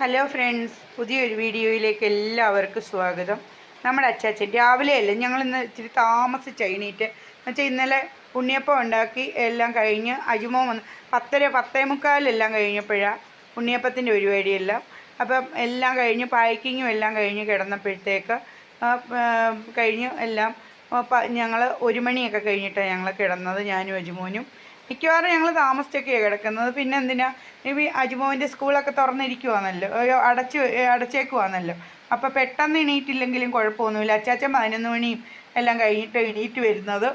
Hello friends പുതിയൊരു വീഡിയോയിലേക്ക് എല്ലാവർക്കും സ്വാഗതം. നമ്മുടെ അച്ചാച്ചൻ രാവിലെയല്ല ഞങ്ങൾ ഇന്ന് ഇച്ചിരി താമസിച്ച് എണീറ്റ്. എന്നുവെച്ചാൽ ഇന്നലെ ഉണ്ണിയപ്പം ഉണ്ടാക്കി എല്ലാം കഴിഞ്ഞ് അജുമോ വന്ന് പത്തര പത്തേ മുക്കാലെല്ലാം കഴിഞ്ഞപ്പോഴാണ് ഉണ്ണിയപ്പത്തിന്റെ പരിപാടിയെല്ലാം. അപ്പം എല്ലാം കഴിഞ്ഞ് പാക്കിങ്ങും എല്ലാം കഴിഞ്ഞ് കിടന്നപ്പോഴത്തേക്ക് കഴിഞ്ഞ് എല്ലാം ഞങ്ങൾ ഒരു മണിയൊക്കെ കഴിഞ്ഞിട്ടാണ് ഞങ്ങൾ കിടന്നത് ഞാനും അജുമോനും. മിക്കവാറും ഞങ്ങൾ താമസിച്ചൊക്കെയാണ് കിടക്കുന്നത്. പിന്നെ എന്തിനാ? ഇനി അജുമോന്റെ സ്കൂളൊക്കെ തുറന്നിരിക്കുവാണല്ലോ അടച്ച് അടച്ചേക്കുവാണല്ലോ അപ്പോൾ പെട്ടെന്ന് എണീറ്റില്ലെങ്കിലും കുഴപ്പമൊന്നുമില്ല. അച്ചാച്ചൻ പതിനൊന്ന് മണിയും എല്ലാം കഴിഞ്ഞിട്ട് എണീറ്റ് വരുന്നത്.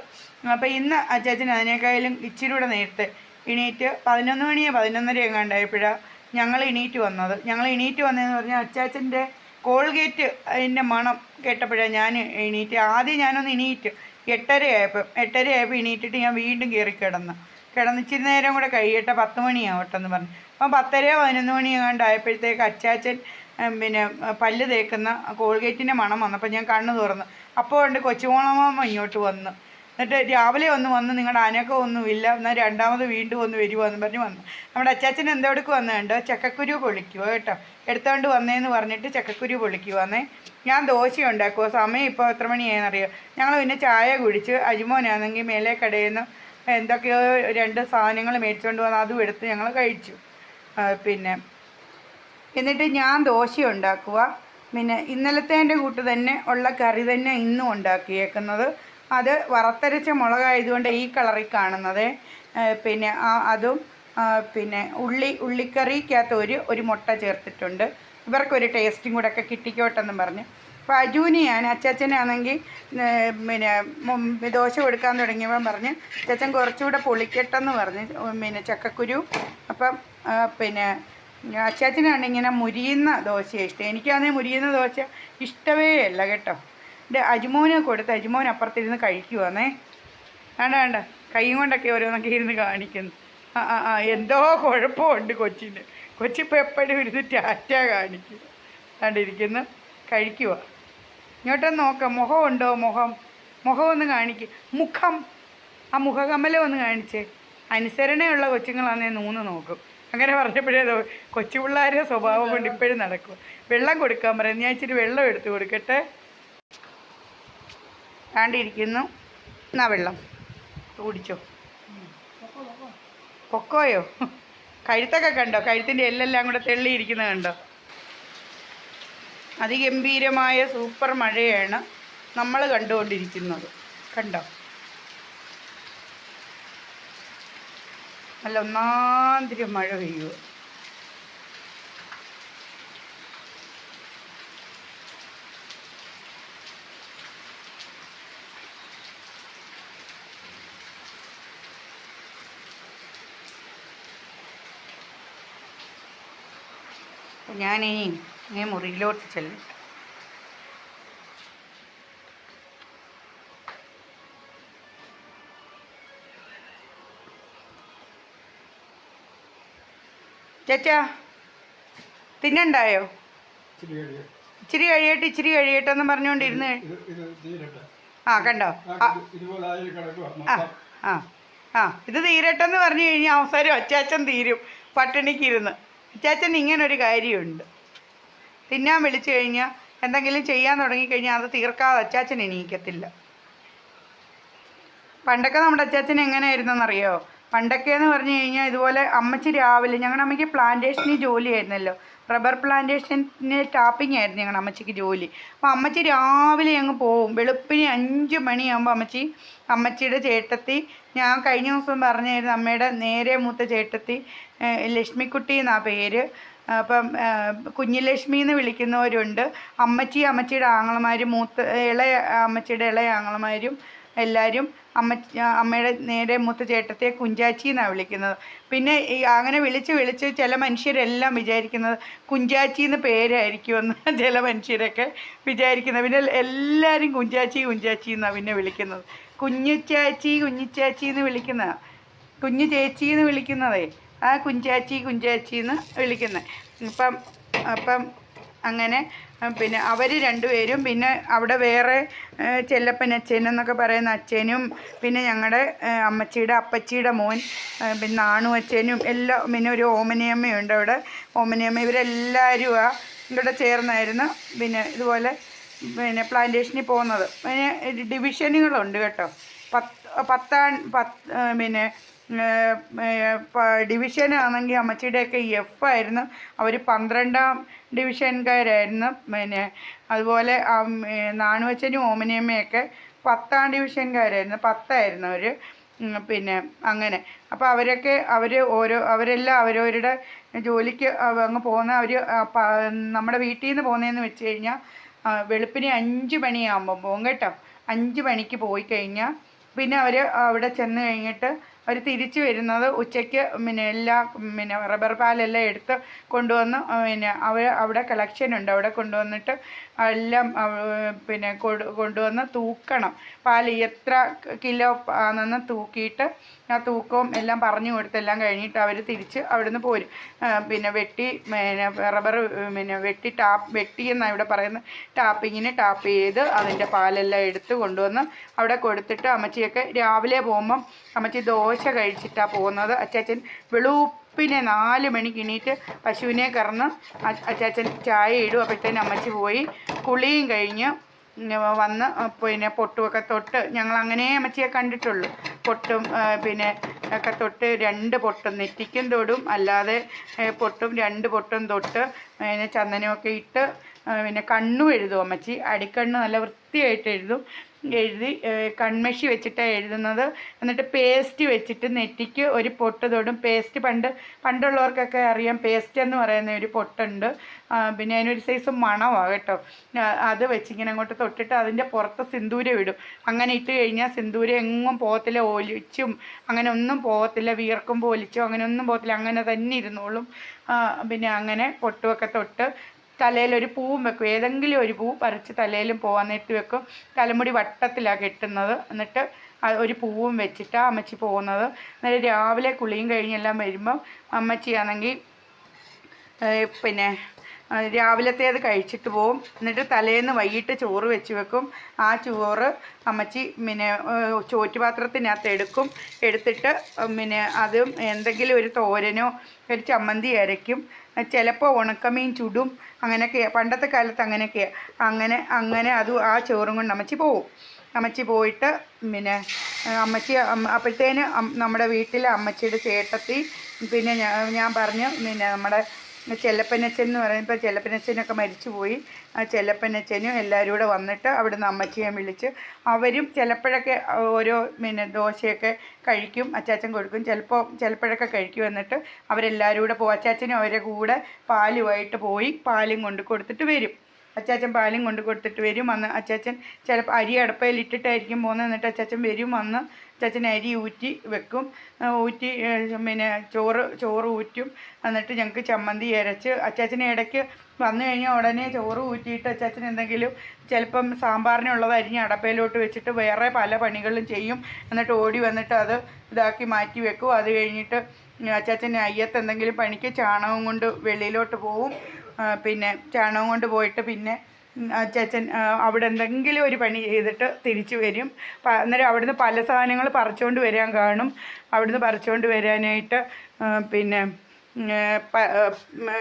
അപ്പോൾ ഇന്ന് അച്ചാച്ചൻ അതിനേക്കാളും ഇച്ചിരി കൂടെ നേരത്തെ എണീറ്റ് പതിനൊന്ന് മണിയോ പതിനൊന്നര എങ്ങാണ്ടായപ്പോഴാണ് ഞങ്ങൾ എണീറ്റ് വന്നത്. ഞങ്ങൾ എണീറ്റ് വന്നതെന്ന് പറഞ്ഞാൽ അച്ചാച്ചന്റെ കോൾഗേറ്റ് അതിന്റെ മണം കേട്ടപ്പോഴാണ് ഞാൻ എണീറ്റ്. ആദ്യം ഞാനൊന്ന് എണീറ്റ് എട്ടരയായപ്പം എട്ടരയായപ്പോൾ എണീറ്റിട്ട് ഞാൻ വീണ്ടും കയറി കിടന്നു. കിടന്ന് ഇച്ചിരി നേരം കൂടെ കഴിയട്ടെ പത്ത് മണിയാവട്ടെന്ന് പറഞ്ഞു. അപ്പം പത്തര പതിനൊന്ന് മണി കണ്ടായപ്പോഴത്തേക്ക് അച്ചാച്ചൻ പിന്നെ പല്ല് തേക്കുന്ന കോൾഗേറ്റിന്റെ മണം വന്നപ്പോൾ ഞാൻ കണ്ണ് തുറന്നു. അപ്പോൾ ഉണ്ട് കൊച്ചുമോളമ്മ ഇങ്ങോട്ട് വന്നു. എന്നിട്ട് രാവിലെ ഒന്ന് വന്ന് നിങ്ങളുടെ അനക്കം ഒന്നുമില്ല എന്നാൽ രണ്ടാമത് വീണ്ടും ഒന്ന് വരുമോയെന്ന് പറഞ്ഞ് വന്നു. നമ്മുടെ അച്ചാച്ചൻ എന്തോടക്ക് വന്നുണ്ടോ ചക്കക്കുരു പൊളിക്കുവോ കേട്ടോ? എടുത്തോണ്ട് വന്നേന്ന് പറഞ്ഞിട്ട് ചക്കക്കുരു പൊളിക്കുവാന്നേ. ഞാൻ ദോശ ഉണ്ടാക്കുമോ സമയം ഇപ്പോൾ എത്ര മണിയായെന്നറിയോ? ഞങ്ങൾ പിന്നെ ചായ കുടിച്ച് അജിമോനാണെങ്കിൽ മേലെ കടയിൽ നിന്ന് എന്തൊക്കെയോ രണ്ട് സാധനങ്ങൾ മേടിച്ചുകൊണ്ട് വന്ന് അതും എടുത്ത് ഞങ്ങൾ കഴിച്ചു. പിന്നെ എന്നിട്ട് ഞാൻ ദോശ ഉണ്ടാക്കുക പിന്നെ ഇന്നലത്തേന്റെ കൂട്ട് തന്നെ ഉള്ള കറി തന്നെ ഇന്നും ഉണ്ടാക്കിയേക്കുന്നത്. അത് വറുത്തരച്ച മുളകായതുകൊണ്ട് ഈ കളറിൽ കാണുന്നത്. പിന്നെ ആ അതും പിന്നെ ഉള്ളി ഉള്ളിക്കറിക്കകത്ത് ഒരു ഒരു മുട്ട ചേർത്തിട്ടുണ്ട്. ഇവർക്കൊരു ടേസ്റ്റും കൂടെ ഒക്കെ കിട്ടിക്കോട്ടെന്നും പറഞ്ഞ്. അപ്പോൾ അജുവിന് ഞാൻ അച്ചാച്ചനാണെങ്കിൽ പിന്നെ ദോശ കൊടുക്കാൻ തുടങ്ങിയവൻ പറഞ്ഞ് അച്ചാച്ചൻ കുറച്ചുകൂടെ പൊളിക്കട്ടെന്ന് പറഞ്ഞ്. പിന്നെ ചക്കക്കുരു. അപ്പം പിന്നെ അച്ചാച്ചനാണ് ഇങ്ങനെ മുരിയുന്ന ദോശയാണ് ഇഷ്ടം. എനിക്കാണെങ്കിൽ മുരിയുന്ന ദോശ ഇഷ്ടമേ അല്ല കേട്ടോ. എന്റെ അജുമോന് കൊടുത്ത് അജുമോൻ അപ്പുറത്തിരുന്ന് കഴിക്കുവാന്നേ. വേണ്ട വേണ്ട. കൈയും കൊണ്ടൊക്കെ ഓരോന്നൊക്കെ ഇരുന്ന് കാണിക്കുന്നു. ആ ആ ആ എന്തോ കുഴപ്പമുണ്ട് കൊച്ചിന്. കൊച്ചിപ്പോൾ എപ്പോഴും ഇരുന്ന് ടാറ്റ കാണിക്കും. കണ്ടിരിക്കുന്നു കഴിക്കുക ഇങ്ങോട്ടൊന്ന് നോക്കാം മുഖമുണ്ടോ മുഖം? മുഖം ഒന്ന് കാണിക്കുക മുഖം. ആ മുഖകമലം ഒന്ന് കാണിച്ചേ. അനുസരണയുള്ള കൊച്ചുങ്ങളാണെ നൂന്ന് നോക്കും. അങ്ങനെ പറഞ്ഞപ്പോഴേ കൊച്ചു പിള്ളേരെ സ്വഭാവം കൊണ്ട് ഇപ്പോഴും നടക്കും വെള്ളം കൊടുക്കാൻ പറയാം ഞാൻ ഇച്ചിരി വെള്ളം എടുത്ത് കൊടുക്കട്ടെ. കാണ്ടിരിക്കുന്നു എന്നാ വെള്ളം? കുടിച്ചോ. കൊക്കോയോ കഴുത്തൊക്കെ കണ്ടോ? കഴുത്തിന്റെ എല്ലെല്ലാം കൂടെ തെള്ളിയിരിക്കുന്നത് കണ്ടോ? അതിഗംഭീരമായ സൂപ്പർ മഴയാണ് നമ്മൾ കണ്ടുകൊണ്ടിരിക്കുന്നത്. കണ്ടോ? നല്ല ഒന്നാന്തിരി മഴ പെയ്യുക ഞാനിനി ഈ മുറിയിലോട്ട് ചെല്ലും. ചേച്ചാ തിന്നണ്ടായോ? ഇച്ചിരി കഴിയ. ഇച്ചിരി കഴിയട്ടെ ഇച്ചിരി കഴിയട്ടെ എന്ന് പറഞ്ഞുകൊണ്ടിരുന്ന്. ആ കണ്ടോ? ആ, ആ. ആ ഇത് തീരട്ടെന്ന് പറഞ്ഞു കഴിഞ്ഞാൽ അവസാനം അച്ചാച്ചൻ തീരും പട്ടിണിക്കിരുന്ന്. അച്ചാച്ചൻ ഇങ്ങനൊരു കാര്യമുണ്ട്. തിന്നാൻ വിളിച്ചു കഴിഞ്ഞാൽ എന്തെങ്കിലും ചെയ്യാൻ തുടങ്ങിക്കഴിഞ്ഞാൽ അത് തീർക്കാതെ അച്ചാച്ചൻ എണീക്കത്തില്ല. പണ്ടൊക്കെ നമ്മുടെ അച്ചാച്ചൻ എങ്ങനെയായിരുന്നെന്നറിയോ? പണ്ടൊക്കെ എന്ന് പറഞ്ഞു കഴിഞ്ഞാൽ ഇതുപോലെ അമ്മച്ചി രാവിലെ ഞങ്ങളുടെ അമ്മയ്ക്ക് പ്ലാന്റേഷനിൽ ജോലിയായിരുന്നല്ലോ. റബ്ബർ പ്ലാന്റേഷന് ടാപ്പിംഗ് ആയിരുന്നു ഞങ്ങളുടെ അമ്മച്ചിക്ക് ജോലി. അപ്പോൾ അമ്മച്ചി രാവിലെ അങ്ങ് പോവും. വെളുപ്പിന് അഞ്ച് മണിയാകുമ്പോൾ അമ്മച്ചി അമ്മച്ചിയുടെ ചേട്ടത്തി ഞാൻ കഴിഞ്ഞ ദിവസം പറഞ്ഞായിരുന്നു അമ്മയുടെ നേരെ മൂത്ത ചേട്ടത്തി ലക്ഷ്മിക്കുട്ടി എന്നാ പേര്. അപ്പം കുഞ്ഞുലക്ഷ്മി എന്ന് വിളിക്കുന്നവരുണ്ട്. അമ്മച്ചി അമ്മച്ചിയുടെ ആങ്ങളമാരും മൂത്ത ഇളയ അമ്മച്ചിയുടെ ഇളയ ആങ്ങളമാരും എല്ലാവരും അമ്മ അമ്മയുടെ നേരെ മൂത്ത ചേട്ടത്തെ കുഞ്ചാച്ചി എന്നാണ് വിളിക്കുന്നത്. പിന്നെ ഈ അങ്ങനെ വിളിച്ച് വിളിച്ച് ചില മനുഷ്യരെല്ലാം വിചാരിക്കുന്നത് കുഞ്ചാച്ചി എന്ന് പേരായിരിക്കുമെന്ന് ചില മനുഷ്യരൊക്കെ വിചാരിക്കുന്നത്. പിന്നെ എല്ലാവരും കുഞ്ചാച്ചി കുഞ്ചാച്ചി എന്നാണ് പിന്നെ വിളിക്കുന്നത്. കുഞ്ഞുച്ചാച്ചി കുഞ്ഞുച്ചാച്ചി എന്ന് വിളിക്കുന്ന കുഞ്ഞു ചേച്ചി എന്ന് വിളിക്കുന്നതേ. ആ കുഞ്ചാച്ചി കുഞ്ചാച്ചി എന്ന് വിളിക്കുന്നത്. ഇപ്പം അപ്പം അങ്ങനെ പിന്നെ അവർ രണ്ടുപേരും പിന്നെ അവിടെ വേറെ ചെല്ലപ്പൻ അച്ഛൻ എന്നൊക്കെ പറയുന്ന അച്ഛനും പിന്നെ ഞങ്ങളുടെ അമ്മച്ചിയുടെ അപ്പച്ചിയുടെ മോൻ പിന്നെ നാണു അച്ഛനും എല്ലാം പിന്നെ ഒരു ഓമനിയമ്മയുണ്ട് അവിടെ. ഓമനിയമ്മ ഇവരെല്ലാവരും ആ ഇവിടെ ചേർന്നായിരുന്നു. പിന്നെ ഇതുപോലെ പിന്നെ പ്ലാന്റേഷനിൽ പോകുന്നത്. പിന്നെ ഡിവിഷനുകളുണ്ട് കേട്ടോ. പത്ത് പത്താൺ പത്ത് ആ, പിന്നെ ഡിവിഷനാണെങ്കിൽ അമ്മച്ചിയുടെയൊക്കെ എഫ് ആയിരുന്നു. അവർ പന്ത്രണ്ടാം ഡിവിഷൻകാരായിരുന്നു. പിന്നെ അതുപോലെ നാണുവച്ചനും ഓമനയമ്മയൊക്കെ പത്താം ഡിവിഷൻകാരായിരുന്നു. പത്തായിരുന്നു അവർ പിന്നെ അങ്ങനെ. അപ്പോൾ അവരൊക്കെ അവർ ഓരോ അവരെല്ലാം അവരവരുടെ ജോലിക്ക് അങ്ങ് പോകുന്ന അവർ നമ്മുടെ വീട്ടിൽ നിന്ന് പോകുന്നതെന്ന് വെച്ച് കഴിഞ്ഞാൽ വെളുപ്പിനെ അഞ്ച് മണിയാകുമ്പോൾ പോകും കേട്ടോ. അഞ്ച് മണിക്ക് പോയി കഴിഞ്ഞാൽ പിന്നെ അവർ അവിടെ ചെന്ന് കഴിഞ്ഞിട്ട് അവർ തിരിച്ചു വരുന്നത് ഉച്ചയ്ക്ക് പിന്നെ എല്ലാ പിന്നെ റബ്ബർ പാലെല്ലാം എടുത്ത് കൊണ്ടുവന്ന് പിന്നെ അവർ അവിടെ കളക്ഷൻ ഉണ്ട്. അവിടെ കൊണ്ടുവന്നിട്ട് എല്ലാം പിന്നെ കൊണ്ടുവന്ന് തൂക്കണം. പാൽ എത്ര കിലോ ആണെന്ന് തൂക്കിയിട്ട് ആ തൂക്കവും എല്ലാം പറഞ്ഞു കൊടുത്തെല്ലാം കഴിഞ്ഞിട്ട് അവർ തിരിച്ച് അവിടുന്ന് പോരും. പിന്നെ വെട്ടി പിന്നെ റബ്ബർ പിന്നെ വെട്ടി ടാപ്പ് വെട്ടി എന്നാണ് ഇവിടെ പറയുന്നത് ടാപ്പിങ്ങിന് ടാപ്പ് ചെയ്ത് അതിന്റെ പാലെല്ലാം എടുത്ത് കൊണ്ടുവന്ന് അവിടെ കൊടുത്തിട്ട് അമ്മച്ചിയൊക്കെ രാവിലെ പോകുമ്പം അമ്മച്ചി ദോശ കഴിച്ചിട്ടാണ് പോകുന്നത്. അച്ചാച്ചൻ വെളുപ്പിനെ നാല് മണിക്ക് എണീറ്റ് പശുവിനെ കറന്ന് അച്ചാച്ചൻ ചായ ഇടും. അപ്പോഴത്തേന് അമ്മച്ചി പോയി. കുളിയും കഴിഞ്ഞ് വന്ന് പിന്നെ പൊട്ടുമൊക്കെ തൊട്ട് ഞങ്ങൾ അങ്ങനെ അമ്മച്ചിയെ കണ്ടിട്ടുള്ളൂ. പൊട്ടും പിന്നെ ഒക്കെ തൊട്ട് രണ്ട് പൊട്ടും. നെറ്റിക്കും തൊടും. അല്ലാതെ പൊട്ടും രണ്ട് പൊട്ടും തൊട്ട് പിന്നെ ചന്ദനമൊക്കെ ഇട്ട് പിന്നെ കണ്ണും എഴുതും അമ്മച്ചി. അടിക്കണ്ണ് നല്ല വൃത്തിയായിട്ട് എഴുതും. എഴുതി കൺമഷി വെച്ചിട്ടാണ് എഴുതുന്നത്. എന്നിട്ട് പേസ്റ്റ് വെച്ചിട്ട് നെറ്റിക്ക് ഒരു പൊട്ട് തൊടും. പേസ്റ്റ് പണ്ട് പണ്ടുള്ളവർക്കൊക്കെ അറിയാം പേസ്റ്റ് എന്ന് പറയുന്ന ഒരു പൊട്ടുണ്ട്. പിന്നെ അതിനൊരു സൈസ് മണമാണ് കേട്ടോ. അത് വെച്ചിങ്ങനെ അങ്ങോട്ട് തൊട്ടിട്ട് അതിന്റെ പുറത്ത് സിന്ദൂരം ഇടും. അങ്ങനെ ഇട്ട് കഴിഞ്ഞാൽ സിന്ദൂരം എങ്ങും പോകത്തില്ല. ഒലിച്ചും അങ്ങനെ ഒന്നും പോകത്തില്ല. വീർക്കും പോലിച്ചും അങ്ങനെ ഒന്നും പോകത്തില്ല. അങ്ങനെ തന്നെ ഇരുന്നോളും. പിന്നെ അങ്ങനെ പൊട്ടുമൊക്കെ തൊട്ട് തലയിലൊരു പൂവും വെക്കും. ഏതെങ്കിലും ഒരു പൂ പറിച്ച് തലയിലും പോകാൻ വെക്കും. തലമുടി വട്ടത്തിലാണ് കെട്ടുന്നത്. എന്നിട്ട് ഒരു പൂവും വെച്ചിട്ടാണ് അമ്മച്ചി പോകുന്നത്. എന്നിട്ട് രാവിലെ കുളിയും കഴിഞ്ഞെല്ലാം വരുമ്പം അമ്മച്ചിയാണെങ്കിൽ പിന്നെ രാവിലത്തേത് കഴിച്ചിട്ട് പോവും. എന്നിട്ട് തലേന്ന് വൈകിട്ട് ചോറ് വെച്ച് വെക്കും. ആ ചോറ് അമ്മച്ചി പിന്നെ ചോറ്റുപാത്രത്തിനകത്ത് എടുക്കും. എടുത്തിട്ട് പിന്നെ അതും എന്തെങ്കിലും ഒരു തോരനോ ഒരു ചമ്മന്തി അരയ്ക്കും. ചിലപ്പോൾ ഉണക്കമീൻ ചുടും അങ്ങനെയൊക്കെയാണ് പണ്ടത്തെ കാലത്ത് അങ്ങനെയൊക്കെയാണ് അങ്ങനെ അങ്ങനെ അത് ആ ചോറും കൊണ്ട് അമ്മച്ചി പോവും. അമ്മച്ചി പോയിട്ട് പിന്നെ അമ്മച്ചി അമ്മ- അപ്പോഴത്തേന് നമ്മുടെ വീട്ടിലെ അമ്മച്ചിയുടെ ചേട്ടത്തി പിന്നെ ഞാൻ ഞാൻ പറഞ്ഞു പിന്നെ നമ്മുടെ ചെല്ലപ്പനച്ചൻ എന്ന് പറയുമ്പോൾ ചെല്ലപ്പനച്ചനൊക്കെ മരിച്ചുപോയി. ആ ചെല്ലപ്പനച്ചനും എല്ലാവരും കൂടെ വന്നിട്ട് അവിടുന്ന് അമ്മച്ചിയെ വിളിച്ച് അവരും ചിലപ്പോഴൊക്കെ ഓരോ പിന്നെ ദോശയൊക്കെ കഴിക്കും അച്ചാച്ചൻ കൊടുക്കും. ചിലപ്പോൾ ചിലപ്പോഴൊക്കെ കഴിക്കും എന്നിട്ട് അവരെല്ലാവരും കൂടെ പോകും അച്ചാച്ചനും അവരെ കൂടെ പാലുമായിട്ട് പോയി പാലും കൊണ്ട് കൊടുത്തിട്ട് വരും. അച്ചാച്ചൻ പാലും കൊണ്ട് കൊടുത്തിട്ട് വരും. വന്ന് അച്ചാച്ചൻ ചിലപ്പോൾ അരി അടപ്പയിൽ ഇട്ടിട്ടായിരിക്കും പോകുന്നത്. എന്നിട്ട് അച്ചാച്ചൻ വരും. വന്ന് അച്ചാച്ചൻ അരി ഊറ്റി വെക്കും. ഊറ്റി പിന്നെ ചോറ് ചോറ് ഊറ്റും. എന്നിട്ട് ഞങ്ങൾക്ക് ചമ്മന്തി അരച്ച് അച്ചാച്ചന് ഇടയ്ക്ക് വന്നു കഴിഞ്ഞാൽ ഉടനെ ചോറ് ഊറ്റിയിട്ട് അച്ചാച്ചൻ എന്തെങ്കിലും ചിലപ്പം സാമ്പാറിനുള്ളത് അരിഞ്ഞ് അടപ്പയിലോട്ട് വെച്ചിട്ട് വേറെ പല പണികളും ചെയ്യും. എന്നിട്ട് ഓടി വന്നിട്ട് അത് ഇതാക്കി മാറ്റി വെക്കും. അത് കഴിഞ്ഞിട്ട് അച്ചാച്ചൻ അയ്യത്ത് എന്തെങ്കിലും പണിക്ക് ചാണകം കൊണ്ട് വെളിയിലോട്ട് പോവും. പിന്നെ ചാണകം കൊണ്ട് പോയിട്ട് പിന്നെ ചേച്ചൻ അവിടെ എന്തെങ്കിലും ഒരു പണി ചെയ്തിട്ട് തിരിച്ചു വരും. അന്നേരം അവിടുന്ന് പല സാധനങ്ങൾ പറിച്ചുകൊണ്ട് വരാൻ കാണും. അവിടുന്ന് പറിച്ചുകൊണ്ട് വരാനായിട്ട് പിന്നെ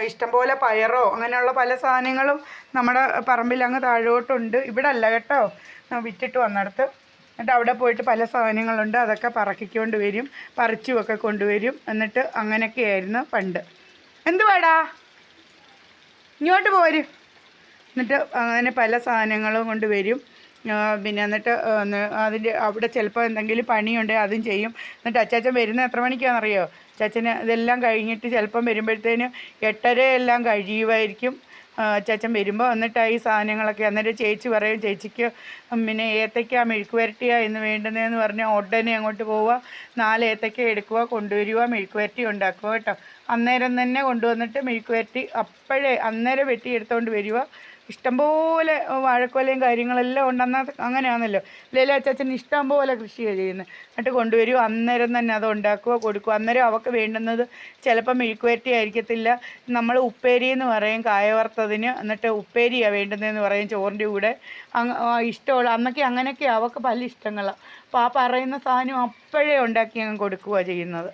ഇഷ്ടംപോലെ പയറോ അങ്ങനെയുള്ള പല സാധനങ്ങളും നമ്മുടെ പറമ്പിൽ അങ്ങ് താഴോട്ടുണ്ട്. ഇവിടെ അല്ല കേട്ടോ. വിറ്റിട്ട് വന്നിടത്ത്. എന്നിട്ട് അവിടെ പോയിട്ട് പല സാധനങ്ങളുണ്ട്. അതൊക്കെ പറക്കിക്കൊണ്ട് വരും. പറിച്ചുമൊക്കെ കൊണ്ടുവരും. എന്നിട്ട് അങ്ങനെയൊക്കെയായിരുന്നു പണ്ട്. എന്തുവാടാ? ഇങ്ങോട്ട് പോര്. എന്നിട്ട് അങ്ങനെ പല സാധനങ്ങളും കൊണ്ട് വരും. പിന്നെ എന്നിട്ട് അതിന്റെ അവിടെ ചിലപ്പോൾ എന്തെങ്കിലും പണിയുണ്ടെങ്കിൽ അതും ചെയ്യും. എന്നിട്ട് അച്ചാച്ചൻ വരുന്ന എത്ര മണിക്കാണെന്നറിയോ? അച്ചാച്ചന് ഇതെല്ലാം കഴിഞ്ഞിട്ട് ചിലപ്പം വരുമ്പോഴത്തേന് എട്ടര എല്ലാം കഴിയുമായിരിക്കും. ആ, അച്ചാച്ചൻ വരുമ്പോൾ എന്നിട്ട് ഈ സാധനങ്ങളൊക്കെ അന്നേരം ചേച്ചി പറയും ചേച്ചിക്ക് പിന്നെ ഏത്തയ്ക്ക മെഴുക്ക് വരട്ടിയാ എന്ന് വേണ്ടുന്നതെന്ന് പറഞ്ഞാൽ ഉടനെ അങ്ങോട്ട് പോവുക. നാല് ഏത്തയ്ക്ക എടുക്കുക കൊണ്ടുവരിക മെഴുക്ക് വരട്ടി ഉണ്ടാക്കുക കേട്ടോ. അന്നേരം തന്നെ കൊണ്ടുവന്നിട്ട് മെഴുക്ക് വരട്ടി അപ്പോഴേ അന്നേരം വെട്ടി എടുത്തുകൊണ്ട് വരിക. ഇഷ്ടംപോലെ വാഴക്കൊലയും കാര്യങ്ങളെല്ലാം ഉണ്ടെന്ന അങ്ങനെയാണല്ലോ. ലേല അച്ചാച്ചൻ ഇഷ്ടംപോലെ കൃഷി ചെയ്യുന്നത്. എന്നിട്ട് കൊണ്ടുവരും അന്നേരം തന്നെ അത് ഉണ്ടാക്കുക കൊടുക്കുക. അന്നേരം അവൾക്ക് വേണ്ടുന്നത് ചിലപ്പോൾ മെഴുക്കുവരട്ടി ആയിരിക്കത്തില്ല. നമ്മൾ ഉപ്പേരി എന്ന് പറയും കായ വറുത്തതിന്. എന്നിട്ട് ഉപ്പേരിയാണ് വേണ്ടുന്നതെന്ന് പറയും ചോറിന്റെ കൂടെ. ഇഷ്ടമുള്ള അന്നൊക്കെ അങ്ങനെയൊക്കെ അവൾക്ക് പല ഇഷ്ടങ്ങളാണ് അപ്പോൾ ആ പറയുന്ന സാധനം അപ്പോഴേ ഉണ്ടാക്കി അങ്ങ് കൊടുക്കുക ചെയ്യുന്നത്.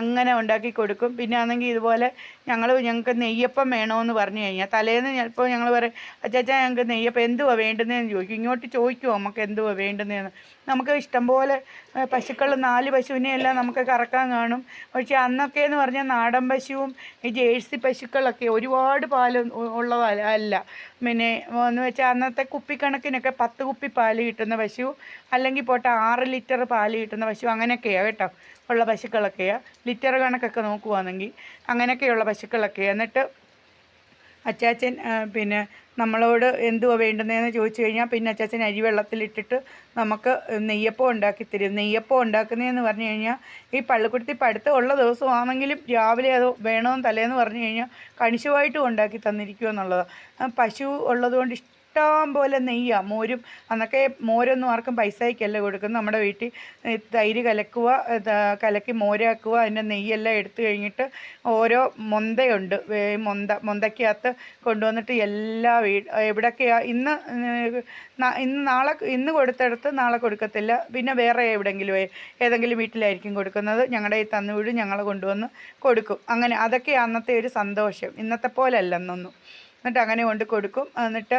അങ്ങനെ ഉണ്ടാക്കി കൊടുക്കും. പിന്നെ ആണെങ്കിൽ ഇതുപോലെ ഞങ്ങൾ ഞങ്ങൾക്ക് നെയ്യപ്പം വേണമെന്ന് പറഞ്ഞു കഴിഞ്ഞാൽ തലേന്ന് ചിലപ്പോൾ ഞങ്ങൾ പറയും അച്ചാച്ചാ ഞങ്ങൾക്ക് നെയ്യപ്പം എന്തുവാ വേണ്ടുന്നതെന്ന് ചോദിക്കും. ഇങ്ങോട്ട് ചോദിക്കുമോ നമുക്ക് എന്തുവാ വേണ്ടുന്നതെന്ന് നമുക്ക് ഇഷ്ടംപോലെ പോലെ പശുക്കൾ നാല് പശുവിനെ എല്ലാം നമുക്ക് കറക്കാൻ കാണും. പക്ഷേ അന്നൊക്കെ എന്ന് പറഞ്ഞാൽ നാടൻ പശുവും ഈ ജേഴ്സി പശുക്കളൊക്കെ ഒരുപാട് പാൽ ഉള്ളതല്ല അല്ല പിന്നെ എന്ന് വെച്ചാൽ അന്നത്തെ കുപ്പിക്കണക്കിനൊക്കെ പത്ത് കുപ്പി പാൽ കിട്ടുന്ന പശു അല്ലെങ്കിൽ പോട്ടെ ആറ് ലിറ്റർ പാൽ കിട്ടുന്ന പശു അങ്ങനെയൊക്കെയാണ് കേട്ടോ. ഉള്ള പശുക്കളൊക്കെയാണ് ലിറ്റർ കണക്കൊക്കെ നോക്കുവാണെങ്കിൽ അങ്ങനെയൊക്കെയുള്ള പശുക്കളൊക്കെയാണ് എന്നിട്ട് അച്ചാച്ചൻ പിന്നെ നമ്മളോട് എന്തുവാ വേണ്ടുന്നതെന്ന് ചോദിച്ചു കഴിഞ്ഞാൽ പിന്നെ അച്ചാച്ചൻ അരി വെള്ളത്തിലിട്ടിട്ട് നമുക്ക് നെയ്യപ്പം ഉണ്ടാക്കി തരും. നെയ്യപ്പം ഉണ്ടാക്കുന്നതെന്ന് പറഞ്ഞു കഴിഞ്ഞാൽ ഈ പള്ളിക്കുടത്തി പഠിത്തം ഉള്ള ദിവസമാണെങ്കിലും രാവിലെ അത് വേണമെന്ന് തലേന്ന് പറഞ്ഞു കഴിഞ്ഞാൽ കണിശമായിട്ടും ഉണ്ടാക്കി തന്നിരിക്കുമെന്നുള്ളതാണ് പശു ഉള്ളതുകൊണ്ട് ഇഷ്ടം പോലെ നെയ്യാ. മോരും അന്നൊക്കെ മോരൊന്നും ആർക്കും പൈസയ്ക്കല്ല കൊടുക്കുന്നത്. നമ്മുടെ വീട്ടിൽ തൈര് കലക്കുക കലക്കി മോരാക്കുക അതിന്റെ നെയ്യെല്ലാം എടുത്തു കഴിഞ്ഞിട്ട് ഓരോ മൊന്തയുണ്ട്. മൊന്ത മൊന്തയ്ക്കകത്ത് കൊണ്ടുവന്നിട്ട് എല്ലാ വീ എവിടെയൊക്കെയാണ് ഇന്ന് ഇന്ന് നാളെ ഇന്ന് കൊടുത്തെടുത്ത് നാളെ കൊടുക്കത്തില്ല. പിന്നെ വേറെ എവിടെയെങ്കിലും ഏതെങ്കിലും വീട്ടിലായിരിക്കും കൊടുക്കുന്നത്. ഞങ്ങളുടെ ഈ തന്നു വീട് ഞങ്ങൾ കൊണ്ടുവന്ന് കൊടുക്കും. അങ്ങനെ അതൊക്കെ അന്നത്തെ ഒരു സന്തോഷം. ഇന്നത്തെ പോലെ അല്ലെന്നൊന്നും എന്നിട്ട് അങ്ങനെ കൊണ്ട് കൊടുക്കും. എന്നിട്ട്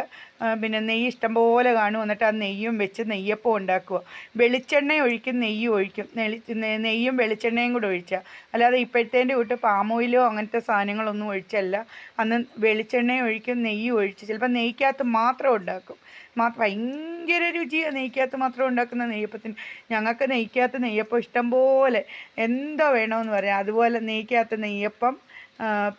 പിന്നെ നെയ്യ് ഇഷ്ടം പോലെ കാണും. എന്നിട്ട് ആ നെയ്യും വെച്ച് നെയ്യപ്പം ഉണ്ടാക്കുക. വെളിച്ചെണ്ണ ഒഴിക്കും നെയ്യും ഒഴിക്കും. നെയ്യും വെളിച്ചെണ്ണയും കൂടെ ഒഴിച്ചാൽ അല്ലാതെ ഇപ്പോഴത്തേന്റെ കൂട്ട് പാമോയിലോ അങ്ങനത്തെ സാധനങ്ങളൊന്നും ഒഴിച്ചല്ല. അന്ന് വെളിച്ചെണ്ണ ഒഴിക്കും നെയ്യും ഒഴിച്ച് ചിലപ്പോൾ നെയ്ക്കകത്ത് മാത്രം ഉണ്ടാക്കും. മാത്രം ഭയങ്കര രുചിയാണ് നെയ്ക്കകത്ത് മാത്രം ഉണ്ടാക്കുന്ന നെയ്യപ്പത്തിന്. ഞങ്ങൾക്ക് നെയ്ക്കകത്ത് നെയ്യപ്പം ഇഷ്ടം പോലെ എന്തോ വേണമെന്ന് പറയാം. അതുപോലെ നെയ്ക്കകത്ത് നെയ്യപ്പം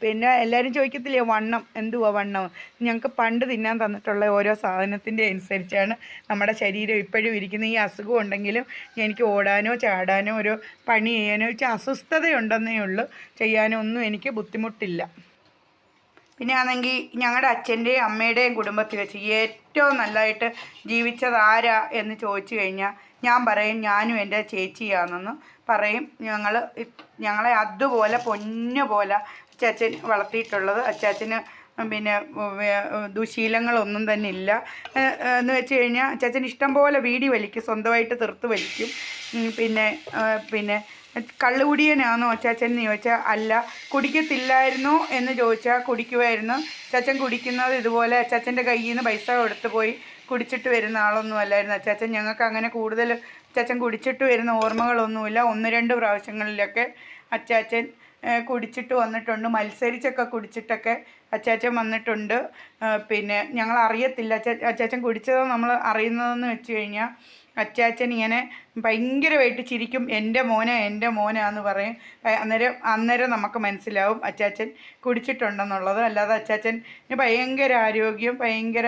പിന്നെ എല്ലാവരും ചോദിക്കത്തില്ലേ വണ്ണം എന്തുവാ വണ്ണം? ഞങ്ങൾക്ക് പണ്ട് തിന്നാൻ തന്നിട്ടുള്ള ഓരോ സാധനത്തിന്റെ അനുസരിച്ചാണ് നമ്മുടെ ശരീരം ഇപ്പോഴും ഇരിക്കുന്ന ഈ അസുഖം ഉണ്ടെങ്കിലും എനിക്ക് ഓടാനോ ചാടാനോ ഒരു പണി ചെയ്യാനോ വെച്ചാൽ അസ്വസ്ഥതയുണ്ടെന്നേ ഉള്ളൂ. ചെയ്യാനോ ഒന്നും എനിക്ക് ബുദ്ധിമുട്ടില്ല. പിന്നെ ആണെങ്കിൽ ഞങ്ങളുടെ അച്ഛന്റെയും അമ്മയുടെയും കുടുംബത്തിൽ വെച്ച് ഏറ്റവും നല്ലതായിട്ട് ജീവിച്ചത് ആരാ എന്ന് ചോദിച്ചു കഴിഞ്ഞാൽ ഞാൻ പറയും ഞാനും എന്റെ ചേച്ചിയാണെന്ന് പറയും. ഞങ്ങൾ ഞങ്ങളെ അതുപോലെ പൊന്നു പോലെ അച്ചാച്ചൻ വളർത്തിയിട്ടുള്ളത്. അച്ചാച്ചന് പിന്നെ ദുശീലങ്ങളൊന്നും തന്നെ ഇല്ല. എന്ന് വെച്ച് കഴിഞ്ഞാൽ അച്ചാച്ചൻ ഇഷ്ടം പോലെ വീടി വലിക്കും. സ്വന്തമായിട്ട് തീർത്ത് വലിക്കും. പിന്നെ പിന്നെ കള്ളുകുടിയനാണോ അച്ചാച്ചൻ എന്ന് ചോദിച്ചാൽ അല്ല. കുടിക്കത്തില്ലായിരുന്നോ എന്ന് ചോദിച്ചാൽ കുടിക്കുമായിരുന്നു അച്ചാച്ചൻ കുടിക്കുന്നത് ഇതുപോലെ അച്ചാച്ചന്റെ കയ്യിൽ നിന്ന് പൈസ കൊടുത്ത് പോയി കുടിച്ചിട്ട് വരുന്ന ആളൊന്നും അല്ലായിരുന്നു. അച്ചാച്ചൻ ഞങ്ങൾക്ക് അങ്ങനെ കൂടുതൽ അച്ചാച്ചൻ കുടിച്ചിട്ട് വരുന്ന ഓർമ്മകളൊന്നുമില്ല. ഒന്ന് രണ്ട് പ്രാവശ്യങ്ങളിലൊക്കെ അച്ചാച്ചൻ കുടിച്ചിട്ട് വന്നിട്ടുണ്ട്. മത്സരിച്ചൊക്കെ കുടിച്ചിട്ടൊക്കെ അച്ചാച്ചൻ വന്നിട്ടുണ്ട്. പിന്നെ ഞങ്ങൾ അറിയത്തില്ല. അച്ചാ അച്ചാച്ചൻ കുടിച്ചതോ നമ്മൾ അറിയുന്നതെന്ന് വെച്ച് കഴിഞ്ഞാൽ അച്ചാച്ചൻ ഇങ്ങനെ ഭയങ്കരമായിട്ട് ചിരിക്കും. എന്റെ മോനെ എന്റെ മോനാന്ന് പറയും. ഏ, അന്നേരം അന്നേരം നമുക്ക് മനസ്സിലാവും അച്ചാച്ചൻ കുടിച്ചിട്ടുണ്ടെന്നുള്ളത്. അല്ലാതെ അച്ചാച്ചൻ ഭയങ്കര ആരോഗ്യം ഭയങ്കര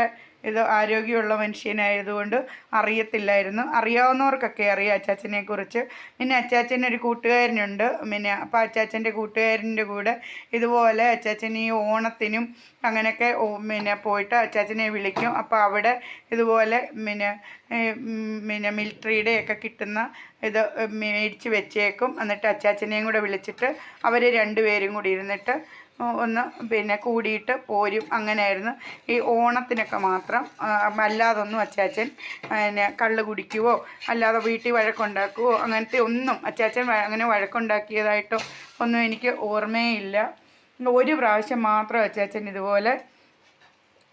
ഇത് ആരോഗ്യമുള്ള മനുഷ്യനായതുകൊണ്ട് അറിയത്തില്ലായിരുന്നു. അറിയാവുന്നവർക്കൊക്കെ അറിയാം അച്ചാച്ചനെ കുറിച്ച് പിന്നെ അച്ചാച്ചൻ ഒരു കൂട്ടുകാരനുണ്ട്. പിന്നെ അപ്പോൾ അച്ചാച്ചന്റെ കൂട്ടുകാരന്റെ കൂടെ ഇതുപോലെ അച്ചാച്ചൻ ഈ ഓണത്തിനും അങ്ങനെയൊക്കെ പിന്നെ പോയിട്ട് അച്ചാച്ചനെ വിളിക്കും. അപ്പോൾ അവിടെ ഇതുപോലെ പിന്നെ പിന്നെ മിലിറ്ററിയുടെ ഒക്കെ കിട്ടുന്ന ഇത് മേടിച്ച് വെച്ചേക്കും. എന്നിട്ട് അച്ചാച്ചനെയും കൂടെ വിളിച്ചിട്ട് അവർ രണ്ടുപേരും കൂടി ഇരുന്നിട്ട് ഒന്ന് പിന്നെ കൂടിയിട്ട് പോരും. അങ്ങനെയായിരുന്നു. ഈ ഓണത്തിനൊക്കെ മാത്രം അല്ലാതെ അല്ലാതൊന്നും അച്ചാച്ചൻ പിന്നെ കള്ള് കുടിക്കുവോ അല്ലാതെ വീട്ടിൽ വഴക്കുണ്ടാക്കുവോ അങ്ങനത്തെ ഒന്നും അച്ചാച്ചൻ അങ്ങനെ വഴക്കുണ്ടാക്കിയതായിട്ടോ ഒന്നും എനിക്ക് ഓർമ്മയില്ല. ഒരു പ്രാവശ്യം മാത്രം അച്ചാച്ചൻ ഇതുപോലെ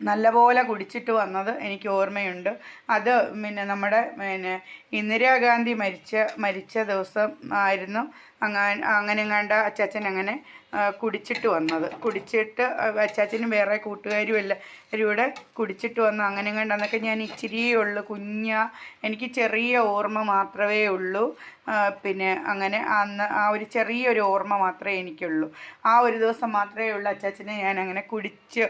നല്ലപോലെ കുടിച്ചിട്ട് വന്നത് എനിക്ക് ഓർമ്മയുണ്ട്. അത് പിന്നെ നമ്മുടെ പിന്നെ ഇന്ദിരാഗാന്ധി മരിച്ച മരിച്ച ദിവസം ആയിരുന്നു. അങ്ങനെ അങ്ങനെ കണ്ട അച്ചാച്ചൻ അങ്ങനെ കുടിച്ചിട്ട് വന്നത്. കുടിച്ചിട്ട് അച്ചാച്ചനും വേറെ കൂട്ടുകാരും എല്ലാവരും കൂടെ കുടിച്ചിട്ട് വന്നു. അങ്ങനെ കണ്ട അന്നൊക്കെ ഞാൻ ഇച്ചിരിയേ ഉള്ളൂ. കുഞ്ഞ എനിക്ക് ചെറിയ ഓർമ്മ മാത്രമേ ഉള്ളൂ. പിന്നെ അങ്ങനെ അന്ന് ആ ഒരു ചെറിയൊരു ഓർമ്മ മാത്രമേ എനിക്കുള്ളൂ. ആ ഒരു ദിവസം മാത്രമേ ഉള്ളൂ അച്ചാച്ചനെ ഞാൻ അങ്ങനെ കുടിച്ച്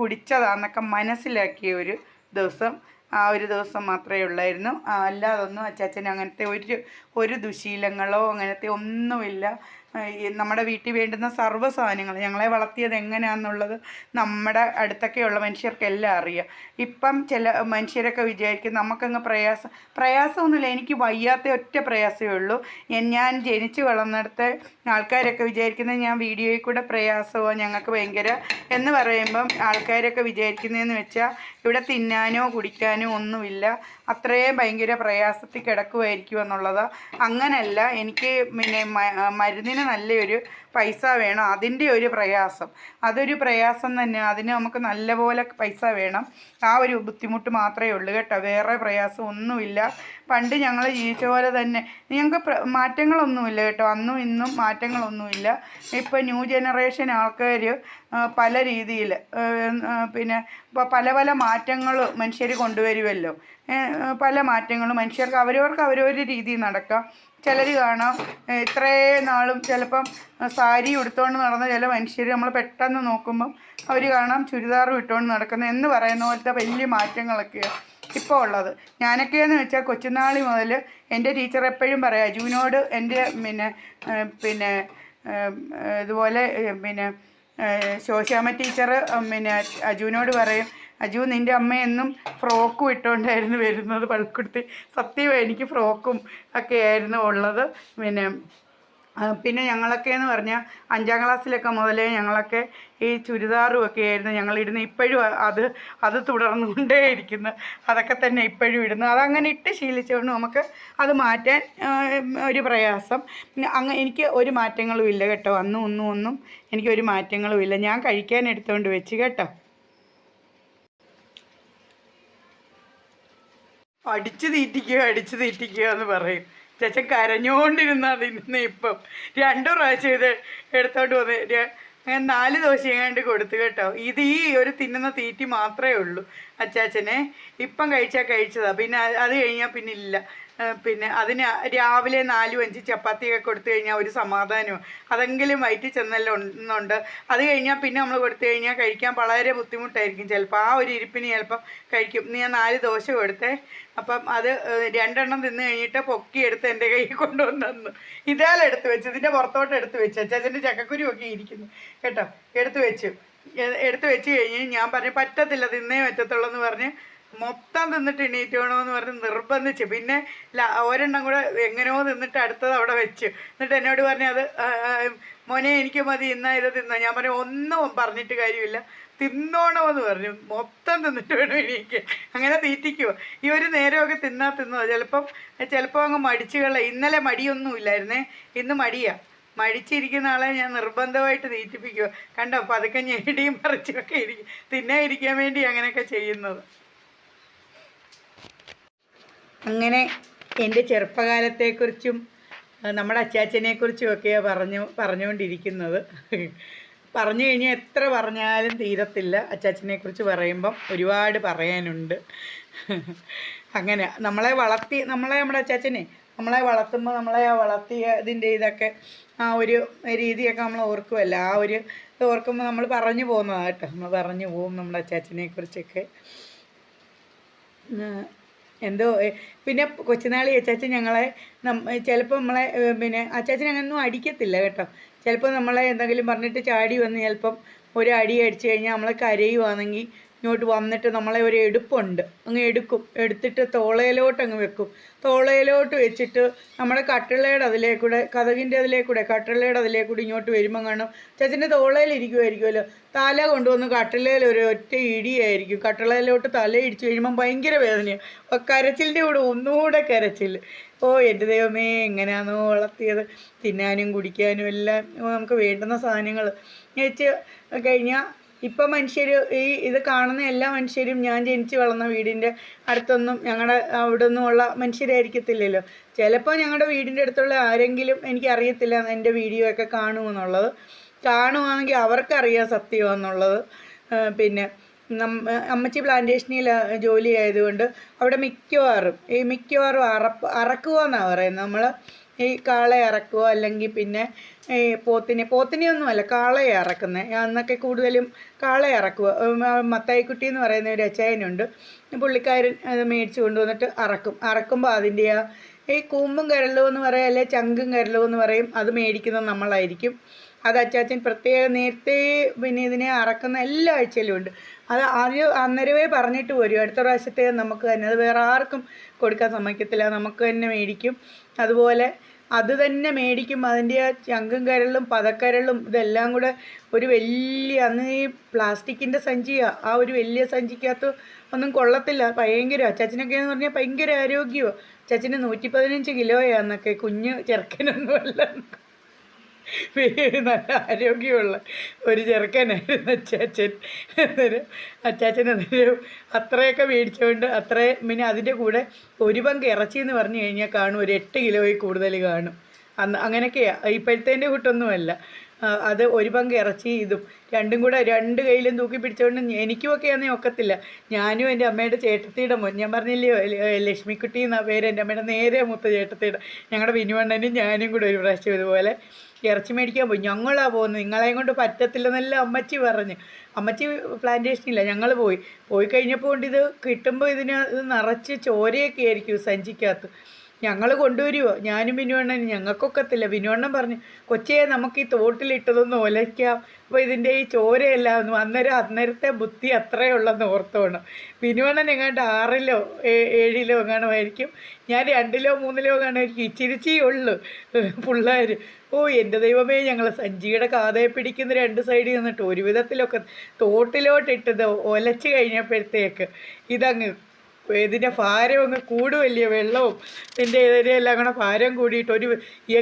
കുടിച്ചതാന്നൊക്കെ മനസ്സിലാക്കിയ ഒരു ദിവസം ആ ഒരു ദിവസം മാത്രമേ ഉള്ളായിരുന്നു. അല്ലാതൊന്നും അച്ചാച്ചൻ അങ്ങനത്തെ ഒരു ഒരു ദുശീലങ്ങളോ അങ്ങനത്തെ ഒന്നുമില്ല. നമ്മുടെ വീട്ടിൽ വേണ്ടുന്ന സർവ സാധനങ്ങൾ ഞങ്ങളെ വളർത്തിയത് എങ്ങനെയാണെന്നുള്ളത് നമ്മുടെ അടുത്തൊക്കെയുള്ള മനുഷ്യർക്കെല്ലാം അറിയാം. ഇപ്പം ചില മനുഷ്യരൊക്കെ വിചാരിക്കും നമുക്കങ്ങ് പ്രയാസം പ്രയാസമൊന്നുമില്ല എനിക്ക് വയ്യാത്ത ഒറ്റ പ്രയാസമേ ഉള്ളൂ. ഞാൻ ജനിച്ച് വളർന്നിടത്തെ ആൾക്കാരൊക്കെ വിചാരിക്കുന്നത് ഞാൻ വീഡിയോയിൽ കൂടെ പ്രയാസമോ ഞങ്ങൾക്ക് ഭയങ്കര എന്ന് പറയുമ്പം ആൾക്കാരൊക്കെ വിചാരിക്കുന്നതെന്ന് വെച്ചാൽ ഇവിടെ തിന്നാനോ കുടിക്കാനോ ഒന്നുമില്ല. അത്രയും ഭയങ്കര പ്രയാസത്തിൽ കിടക്കുമായിരിക്കും എന്നുള്ളത് അങ്ങനല്ല എനിക്ക് പിന്നെ മ- നല്ലൊരു പൈസ വേണം. അതിന്റെ ഒരു പ്രയാസം. അതൊരു പ്രയാസം തന്നെ. അതിന് നമുക്ക് നല്ലപോലെ പൈസ വേണം. ആ ഒരു ബുദ്ധിമുട്ട് മാത്രമേ ഉള്ളൂ കേട്ടോ. വേറെ പ്രയാസം ഒന്നുമില്ല. പണ്ട് ഞങ്ങൾ ജീവിച്ച പോലെ തന്നെ. ഞങ്ങൾക്ക് മാറ്റങ്ങളൊന്നുമില്ല കേട്ടോ. അന്നും ഇന്നും മാറ്റങ്ങളൊന്നുമില്ല. ഇപ്പോൾ ന്യൂ ജനറേഷൻ ആൾക്കാർ പല രീതിയിൽ പിന്നെ പല പല മാറ്റങ്ങൾ മനുഷ്യർ കൊണ്ടുവരുമല്ലോ പല മാറ്റങ്ങളും മനുഷ്യർക്ക് അവരവർക്ക് അവരവരുടെ രീതിയിൽ നടക്കാം. ചിലർ കാണാം ഇത്രേ നാളും ചിലപ്പം സാരി ഉടുത്തുകൊണ്ട് നടന്ന ചില മനുഷ്യർ നമ്മൾ പെട്ടെന്ന് നോക്കുമ്പം അവർ കാണാം ചുരിദാറും ഇട്ടുകൊണ്ട് നടക്കുന്നത് എന്ന് പറയുന്ന പോലത്തെ വലിയ മാറ്റങ്ങളൊക്കെയാണ് ഇപ്പോൾ ഉള്ളത്. ഞാനൊക്കെയെന്ന് വെച്ചാൽ കൊച്ചുനാളി മുതൽ എന്റെ ടീച്ചർ എപ്പോഴും പറയാം അജുവിനോട് എന്റെ പിന്നെ പിന്നെ ഇതുപോലെ പിന്നെ ശോശാമ ടീച്ചർ പിന്നെ അജുവിനോട് പറയും അജു നിന്റെ അമ്മ എന്നും ഫ്രോക്കും ഇട്ടുകൊണ്ടായിരുന്നു വരുന്നത് പള്ളിക്കുടുത്തി. സത്യമായി എനിക്ക് ഫ്രോക്കും ഒക്കെ ആയിരുന്നു ഉള്ളത്. പിന്നെ പിന്നെ ഞങ്ങളൊക്കെ എന്ന് പറഞ്ഞാൽ അഞ്ചാം ക്ലാസ്സിലൊക്കെ മുതലേ ഞങ്ങളൊക്കെ ഈ ചുരിദാറും ഒക്കെ ആയിരുന്നു ഞങ്ങളിടുന്ന ഇപ്പോഴും അത് അത് തുടർന്നുകൊണ്ടേ ഇരിക്കുന്നു. അതൊക്കെ തന്നെ ഇപ്പോഴും ഇടുന്നു. അതങ്ങനെ ഇട്ട് ശീലിച്ചുകൊണ്ട് നമുക്ക് അത് മാറ്റാൻ ഒരു പ്രയാസം. പിന്നെ അങ്ങ് എനിക്ക് ഒരു മാറ്റങ്ങളും ഇല്ല കേട്ടോ. അന്നും ഒന്നും ഒന്നും എനിക്കൊരു മാറ്റങ്ങളും ഇല്ല. ഞാൻ കഴിക്കാൻ എടുത്തുകൊണ്ട് വെച്ച് കേട്ടോ. അടിച്ചു തീറ്റിക്കുക അടിച്ചു തീറ്റിക്കുക എന്ന് പറയും. ചേച്ചൻ കരഞ്ഞോണ്ടിരുന്നാ തിന്നുന്ന ഇപ്പം. രണ്ടു പ്രാവശ്യം ഇത് എടുത്തോണ്ട് വന്ന് ഞാൻ നാല് ദോശ എങ്ങാണ്ട് കൊടുത്തു കേട്ടോ. ഇത് ഈ ഒരു തിന്നുന്ന തീറ്റി മാത്രമേ ഉള്ളൂ അച്ചാച്ചനെ. ഇപ്പം കഴിച്ചാൽ കഴിച്ചതാ. പിന്നെ അത് കഴിഞ്ഞാൽ പിന്നെ ഇല്ല. പിന്നെ അതിന് രാവിലെ നാലും അഞ്ച് ചപ്പാത്തിയൊക്കെ കൊടുത്തു കഴിഞ്ഞാൽ ഒരു സമാധാനവും. അതെങ്കിലും വയറ്റിൽ ചെന്നെല്ലാം ഉണ്ടുണ്ട് അത് കഴിഞ്ഞാൽ പിന്നെ നമ്മൾ കൊടുത്തു കഴിഞ്ഞാൽ കഴിക്കാൻ വളരെ ബുദ്ധിമുട്ടായിരിക്കും ചിലപ്പോൾ ആ ഒരു ഇരിപ്പിന് ചിലപ്പം കഴിക്കും. ഞാൻ നാല് ദോശ കൊടുത്തേ. അപ്പം അത് രണ്ടെണ്ണം തിന്ന് കഴിഞ്ഞിട്ട് പൊക്കിയെടുത്ത് എന്റെ കയ്യിൽ കൊണ്ടുവന്നു തന്നു ഇതാലെടുത്ത് വെച്ചു ഇതിന്റെ പുറത്തോട്ട് എടുത്ത് വെച്ചു. അച്ചാച്ചന്റെ ചക്കക്കുരു ഒക്കെ ഇരിക്കുന്നു. കേട്ടോ? എടുത്തു വെച്ചു. എടുത്ത് വെച്ച് കഴിഞ്ഞ് ഞാൻ പറഞ്ഞു പറ്റത്തില്ല തിന്നേ പറ്റത്തുള്ളൂ എന്ന് പറഞ്ഞ് മൊത്തം തിന്നിട്ട് എണീറ്റ് വേണമെന്ന് പറഞ്ഞ് നിർബന്ധിച്ച്. പിന്നെ ഒരെണ്ണം കൂടെ എങ്ങനെയോ തിന്നിട്ട് അടുത്തത് അവിടെ വെച്ചു. എന്നിട്ട് എന്നോട് പറഞ്ഞു അത് മോനെ എനിക്ക് മതി ഇന്നാ ഇത് തിന്നോ. ഞാൻ പറഞ്ഞു ഒന്നും പറഞ്ഞിട്ട് കാര്യമില്ല. തിന്നോണമെന്ന് പറഞ്ഞു. മൊത്തം തിന്നിട്ട് വേണം എനിക്ക് അങ്ങനെ തീറ്റിക്കുമോ ഈ ഒരു നേരമൊക്കെ തിന്നാ തിന്നോ ചിലപ്പം ചിലപ്പോൾ അങ്ങ് മടിച്ചു കള. ഇന്നലെ മടിയൊന്നും ഇല്ലായിരുന്നേ. ഇന്ന് മടിയാ. മടിച്ചിരിക്കുന്ന ആളെ ഞാൻ നിർബന്ധമായിട്ട് തീറ്റിപ്പിക്കുക കണ്ടോ? പതുക്കെ ഞെടിയും ഒക്കെ ഇരിക്കും. തിന്നാതിരിക്കാൻ വേണ്ടി അങ്ങനെയൊക്കെ ചെയ്യുന്നത്. അങ്ങനെ എന്റെ ചെറുപ്പകാലത്തെക്കുറിച്ചും നമ്മുടെ അച്ചാച്ചനെക്കുറിച്ചും ഒക്കെയാണ് പറഞ്ഞു പറഞ്ഞുകൊണ്ടിരിക്കുന്നത്. പറഞ്ഞു കഴിഞ്ഞാൽ എത്ര പറഞ്ഞാലും തീരത്തില്ല. അച്ചാച്ചനെക്കുറിച്ച് പറയുമ്പം ഒരുപാട് പറയാനുണ്ട്. അങ്ങനെ നമ്മളെ വളർത്തി നമ്മളെ നമ്മുടെ അച്ചാച്ചനെ നമ്മളെ വളർത്തുമ്പോൾ നമ്മളെ ആ വളർത്തിയ ഇതിന്റെ ഇതൊക്കെ ആ ഒരു രീതിയൊക്കെ നമ്മൾ ഓർക്കുമല്ലോ ആ ഒരു ഇത് ഓർക്കുമ്പോൾ നമ്മൾ പറഞ്ഞു പോകുന്നതാണ് കേട്ടോ. നമ്മൾ പറഞ്ഞു പോകും നമ്മുടെ അച്ചാച്ചനെക്കുറിച്ചൊക്കെ. എന്തോ പിന്നെ കൊച്ചുനാളി അച്ചാച്ചൻ ഞങ്ങളെ ചിലപ്പോൾ നമ്മളെ പിന്നെ അച്ചാച്ചൻ അങ്ങനൊന്നും അടിക്കത്തില്ല കേട്ടോ. ചിലപ്പോൾ നമ്മളെ എന്തെങ്കിലും പറഞ്ഞിട്ട് ചാടി വന്ന് ചിലപ്പം ഒരു അടി അടിച്ചു കഴിഞ്ഞാൽ നമ്മളെ കരയുവാണെങ്കിൽ ഇങ്ങോട്ട് വന്നിട്ട് നമ്മളെ ഒരു എടുപ്പുണ്ട്. അങ്ങ് എടുക്കും. എടുത്തിട്ട് തോളയിലോട്ട് അങ്ങ് വെക്കും. തോളയിലോട്ട് വെച്ചിട്ട് നമ്മുടെ കട്ടിളയുടെ അതിലേക്കൂടെ കഥകിന്റെ അതിലേക്കൂടെ കട്ടിളയുടെ അതിലേക്കൂടെ ഇങ്ങോട്ട് വരുമ്പം കാണും. ചേച്ചന്റെ തോളയിൽ ഇരിക്കുമായിരിക്കുമല്ലോ തല കൊണ്ടുവന്ന് കട്ടിളയിൽ ഒരു ഒറ്റ ഇടിയായിരിക്കും. കട്ടിളയിലോട്ട് തല ഇടിച്ച് കഴിയുമ്പം ഭയങ്കര വേദനയാണ് അപ്പോൾ കരച്ചിലിന്റെ കൂടെ ഒന്നുകൂടെ കരച്ചിൽ ഓ എന്റെ ദൈവമേ എങ്ങനെയാണോ വളർത്തിയത്. തിന്നാനും കുടിക്കാനും എല്ലാം നമുക്ക് വേണ്ടുന്ന സാധനങ്ങൾ വെച്ച് കഴിഞ്ഞാൽ ഇപ്പം മനുഷ്യർ ഈ ഇത് കാണുന്ന എല്ലാ മനുഷ്യരും ഞാൻ ജനിച്ച് വളർന്ന വീടിന്റെ അടുത്തൊന്നും ഞങ്ങളുടെ അവിടെ ഒന്നുമുള്ള മനുഷ്യരായിരിക്കത്തില്ലല്ലോ. ചിലപ്പോൾ ഞങ്ങളുടെ വീടിന്റെ അടുത്തുള്ള ആരെങ്കിലും എനിക്ക് അറിയത്തില്ല എന്റെ വീഡിയോ ഒക്കെ കാണുമെന്നുള്ളത് കാണുവാണെങ്കിൽ അവർക്കറിയാം സത്യം എന്നുള്ളത്. പിന്നെ അമ്മച്ചി പ്ലാന്റേഷനിൽ ജോലി ആയതുകൊണ്ട് അവിടെ മിക്കവാറും ഈ മിക്കവാറും അറപ്പ് അറക്കുക എന്നാണ് പറയുന്നത്. നമ്മൾ ഈ കാളെ ഇറക്കുക അല്ലെങ്കിൽ പിന്നെ ഈ പോത്തിനെ പോത്തിനെ ഒന്നുമല്ല കാളയെ ഇറക്കുന്നത് അന്നൊക്കെ കൂടുതലും കാളയെ ഇറക്കുക മത്തായിക്കുട്ടി എന്ന് പറയുന്ന ഒരു അച്ചായനുണ്ട്. പുള്ളിക്കാരൻ അത് മേടിച്ച് കൊണ്ടുവന്നിട്ട് അറക്കും. അറക്കുമ്പോൾ അതിന്റെ ആ ഈ കൂമ്പും കരളും എന്ന് പറയും അല്ലെ ചങ്കും കരളും എന്ന് പറയും അത് മേടിക്കുന്നത് നമ്മളായിരിക്കും. അത് അച്ചാച്ചൻ പ്രത്യേകം നേരത്തെ പിന്നെ ഇതിനെ അറക്കുന്ന എല്ലാ ആഴ്ചയിലും ഉണ്ട്. അത് ആദ്യം അന്നേരമേ പറഞ്ഞിട്ട് വരും. അടുത്ത പ്രാവശ്യത്തെ നമുക്ക് തന്നെ അത് വേറെ ആർക്കും കൊടുക്കാൻ സമ്മതിക്കത്തില്ല. നമുക്ക് തന്നെ മേടിക്കും. അതുപോലെ അത് തന്നെ മേടിക്കും. അതിന്റെ ആ ചങ്കും കരളും പതക്കരളും ഇതെല്ലാം കൂടെ ഒരു വലിയ അന്ന് ഈ പ്ലാസ്റ്റിക്കിന്റെ സഞ്ചിയാണ് ആ ഒരു വലിയ സഞ്ചിക്കകത്ത് ഒന്നും കൊള്ളത്തില്ല. ഭയങ്കര അച്ചാച്ചനൊക്കെ എന്ന് പറഞ്ഞാൽ ഭയങ്കര ആരോഗ്യമാണ് അച്ചാച്ചന് നൂറ്റി പതിനഞ്ച് കിലോയാന്നൊക്കെ കുഞ്ഞ് ചെറുക്കനൊന്നുമല്ല നല്ല ആരോഗ്യമുള്ള ഒരു ചെറുക്കനായിരുന്നു അച്ചാച്ചൻ. എന്നൊരു അച്ചാച്ചൻ എന്നൊരു അത്രയൊക്കെ മേടിച്ചുകൊണ്ട് അത്രയും പിന്നെ അതിന്റെ കൂടെ ഒരു പങ്ക് ഇറച്ചി എന്ന് പറഞ്ഞു കഴിഞ്ഞാൽ കാണും ഒരു എട്ട് കിലോയിൽ കൂടുതൽ കാണും. അന്ന് അങ്ങനെയൊക്കെയാണ് ഇപ്പോഴത്തേന്റെ കൂട്ടൊന്നുമല്ല. അത് ഒരു പങ്ക് ഇറച്ചി ഇതും രണ്ടും കൂടെ രണ്ട് കയ്യിലും തൂക്കി പിടിച്ചുകൊണ്ട് എനിക്കുമൊക്കെ ആണെങ്കിൽ ഒക്കത്തില്ല. ഞാനും എന്റെ അമ്മയുടെ ചേട്ടത്തിയുടെ മോൻ ഞാൻ പറഞ്ഞില്ലയോ ലക്ഷ്മിക്കുട്ടി എന്ന പേര് എന്റെ അമ്മയുടെ നേരെ മൂത്ത ചേട്ടത്തിയുടെ ഞങ്ങളുടെ വിനുവണ്ണനും ഞാനും കൂടെ ഒരു പ്രാവശ്യം ഇതുപോലെ ഇറച്ചി മേടിക്കാൻ പോയി. ഞങ്ങളാ പോകുന്നത് നിങ്ങളെയും കൊണ്ട് പറ്റത്തില്ലെന്നല്ല അമ്മച്ചി പറഞ്ഞു. അമ്മച്ചി പ്ലാന്റേഷനില്ല ഞങ്ങൾ പോയി. പോയി കഴിഞ്ഞപ്പോൾ കൊണ്ട് ഇത് കിട്ടുമ്പോൾ ഇതിന് ഇത് നിറച്ച് ചോരയൊക്കെ ആയിരിക്കും സഞ്ചിക്കകത്ത്. ഞങ്ങൾ കൊണ്ടുവരുമോ ഞാനും ബിനുവണ്ണനും ഞങ്ങൾക്കൊക്കത്തില്ല. ബിനുവണ്ണൻ പറഞ്ഞു കൊച്ചേ നമുക്ക് ഈ തോട്ടിലിട്ടതൊന്ന് ഒലയ്ക്കാം. അപ്പോൾ ഇതിന്റെ ഈ ചോരയെല്ലാം അന്നേരം അന്നേരത്തെ ബുദ്ധി അത്രയേ ഉള്ളെന്ന് ഓർത്തോണം. ബിനുവണ്ണൻ എങ്ങാണ്ട് ആറിലോ ഏഴിലോ എങ്ങാണമായിരിക്കും ഞാൻ രണ്ടിലോ മൂന്നിലോ എങ്ങാണമായിരിക്കും ഇച്ചിരിച്ചേ ഉള്ളു. പിള്ളേർ ഓ എന്റെ ദൈവമേ ഞങ്ങൾ സഞ്ചിയുടെ കാതയെ പിടിക്കുന്ന രണ്ട് സൈഡിൽ നിന്നിട്ട് ഒരു വിധത്തിലൊക്കെ തോട്ടിലോട്ടിട്ടത് ഒലച്ച് കഴിഞ്ഞപ്പോഴത്തേക്ക് ഇതങ്ങ് ഇതിന്റെ ഭാരം അങ്ങ് കൂടുമല്ലേ വെള്ളവും? ഇതിന്റെ ഇതിനെല്ലാം കൂടെ ഭാരം കൂടിയിട്ട് ഒരു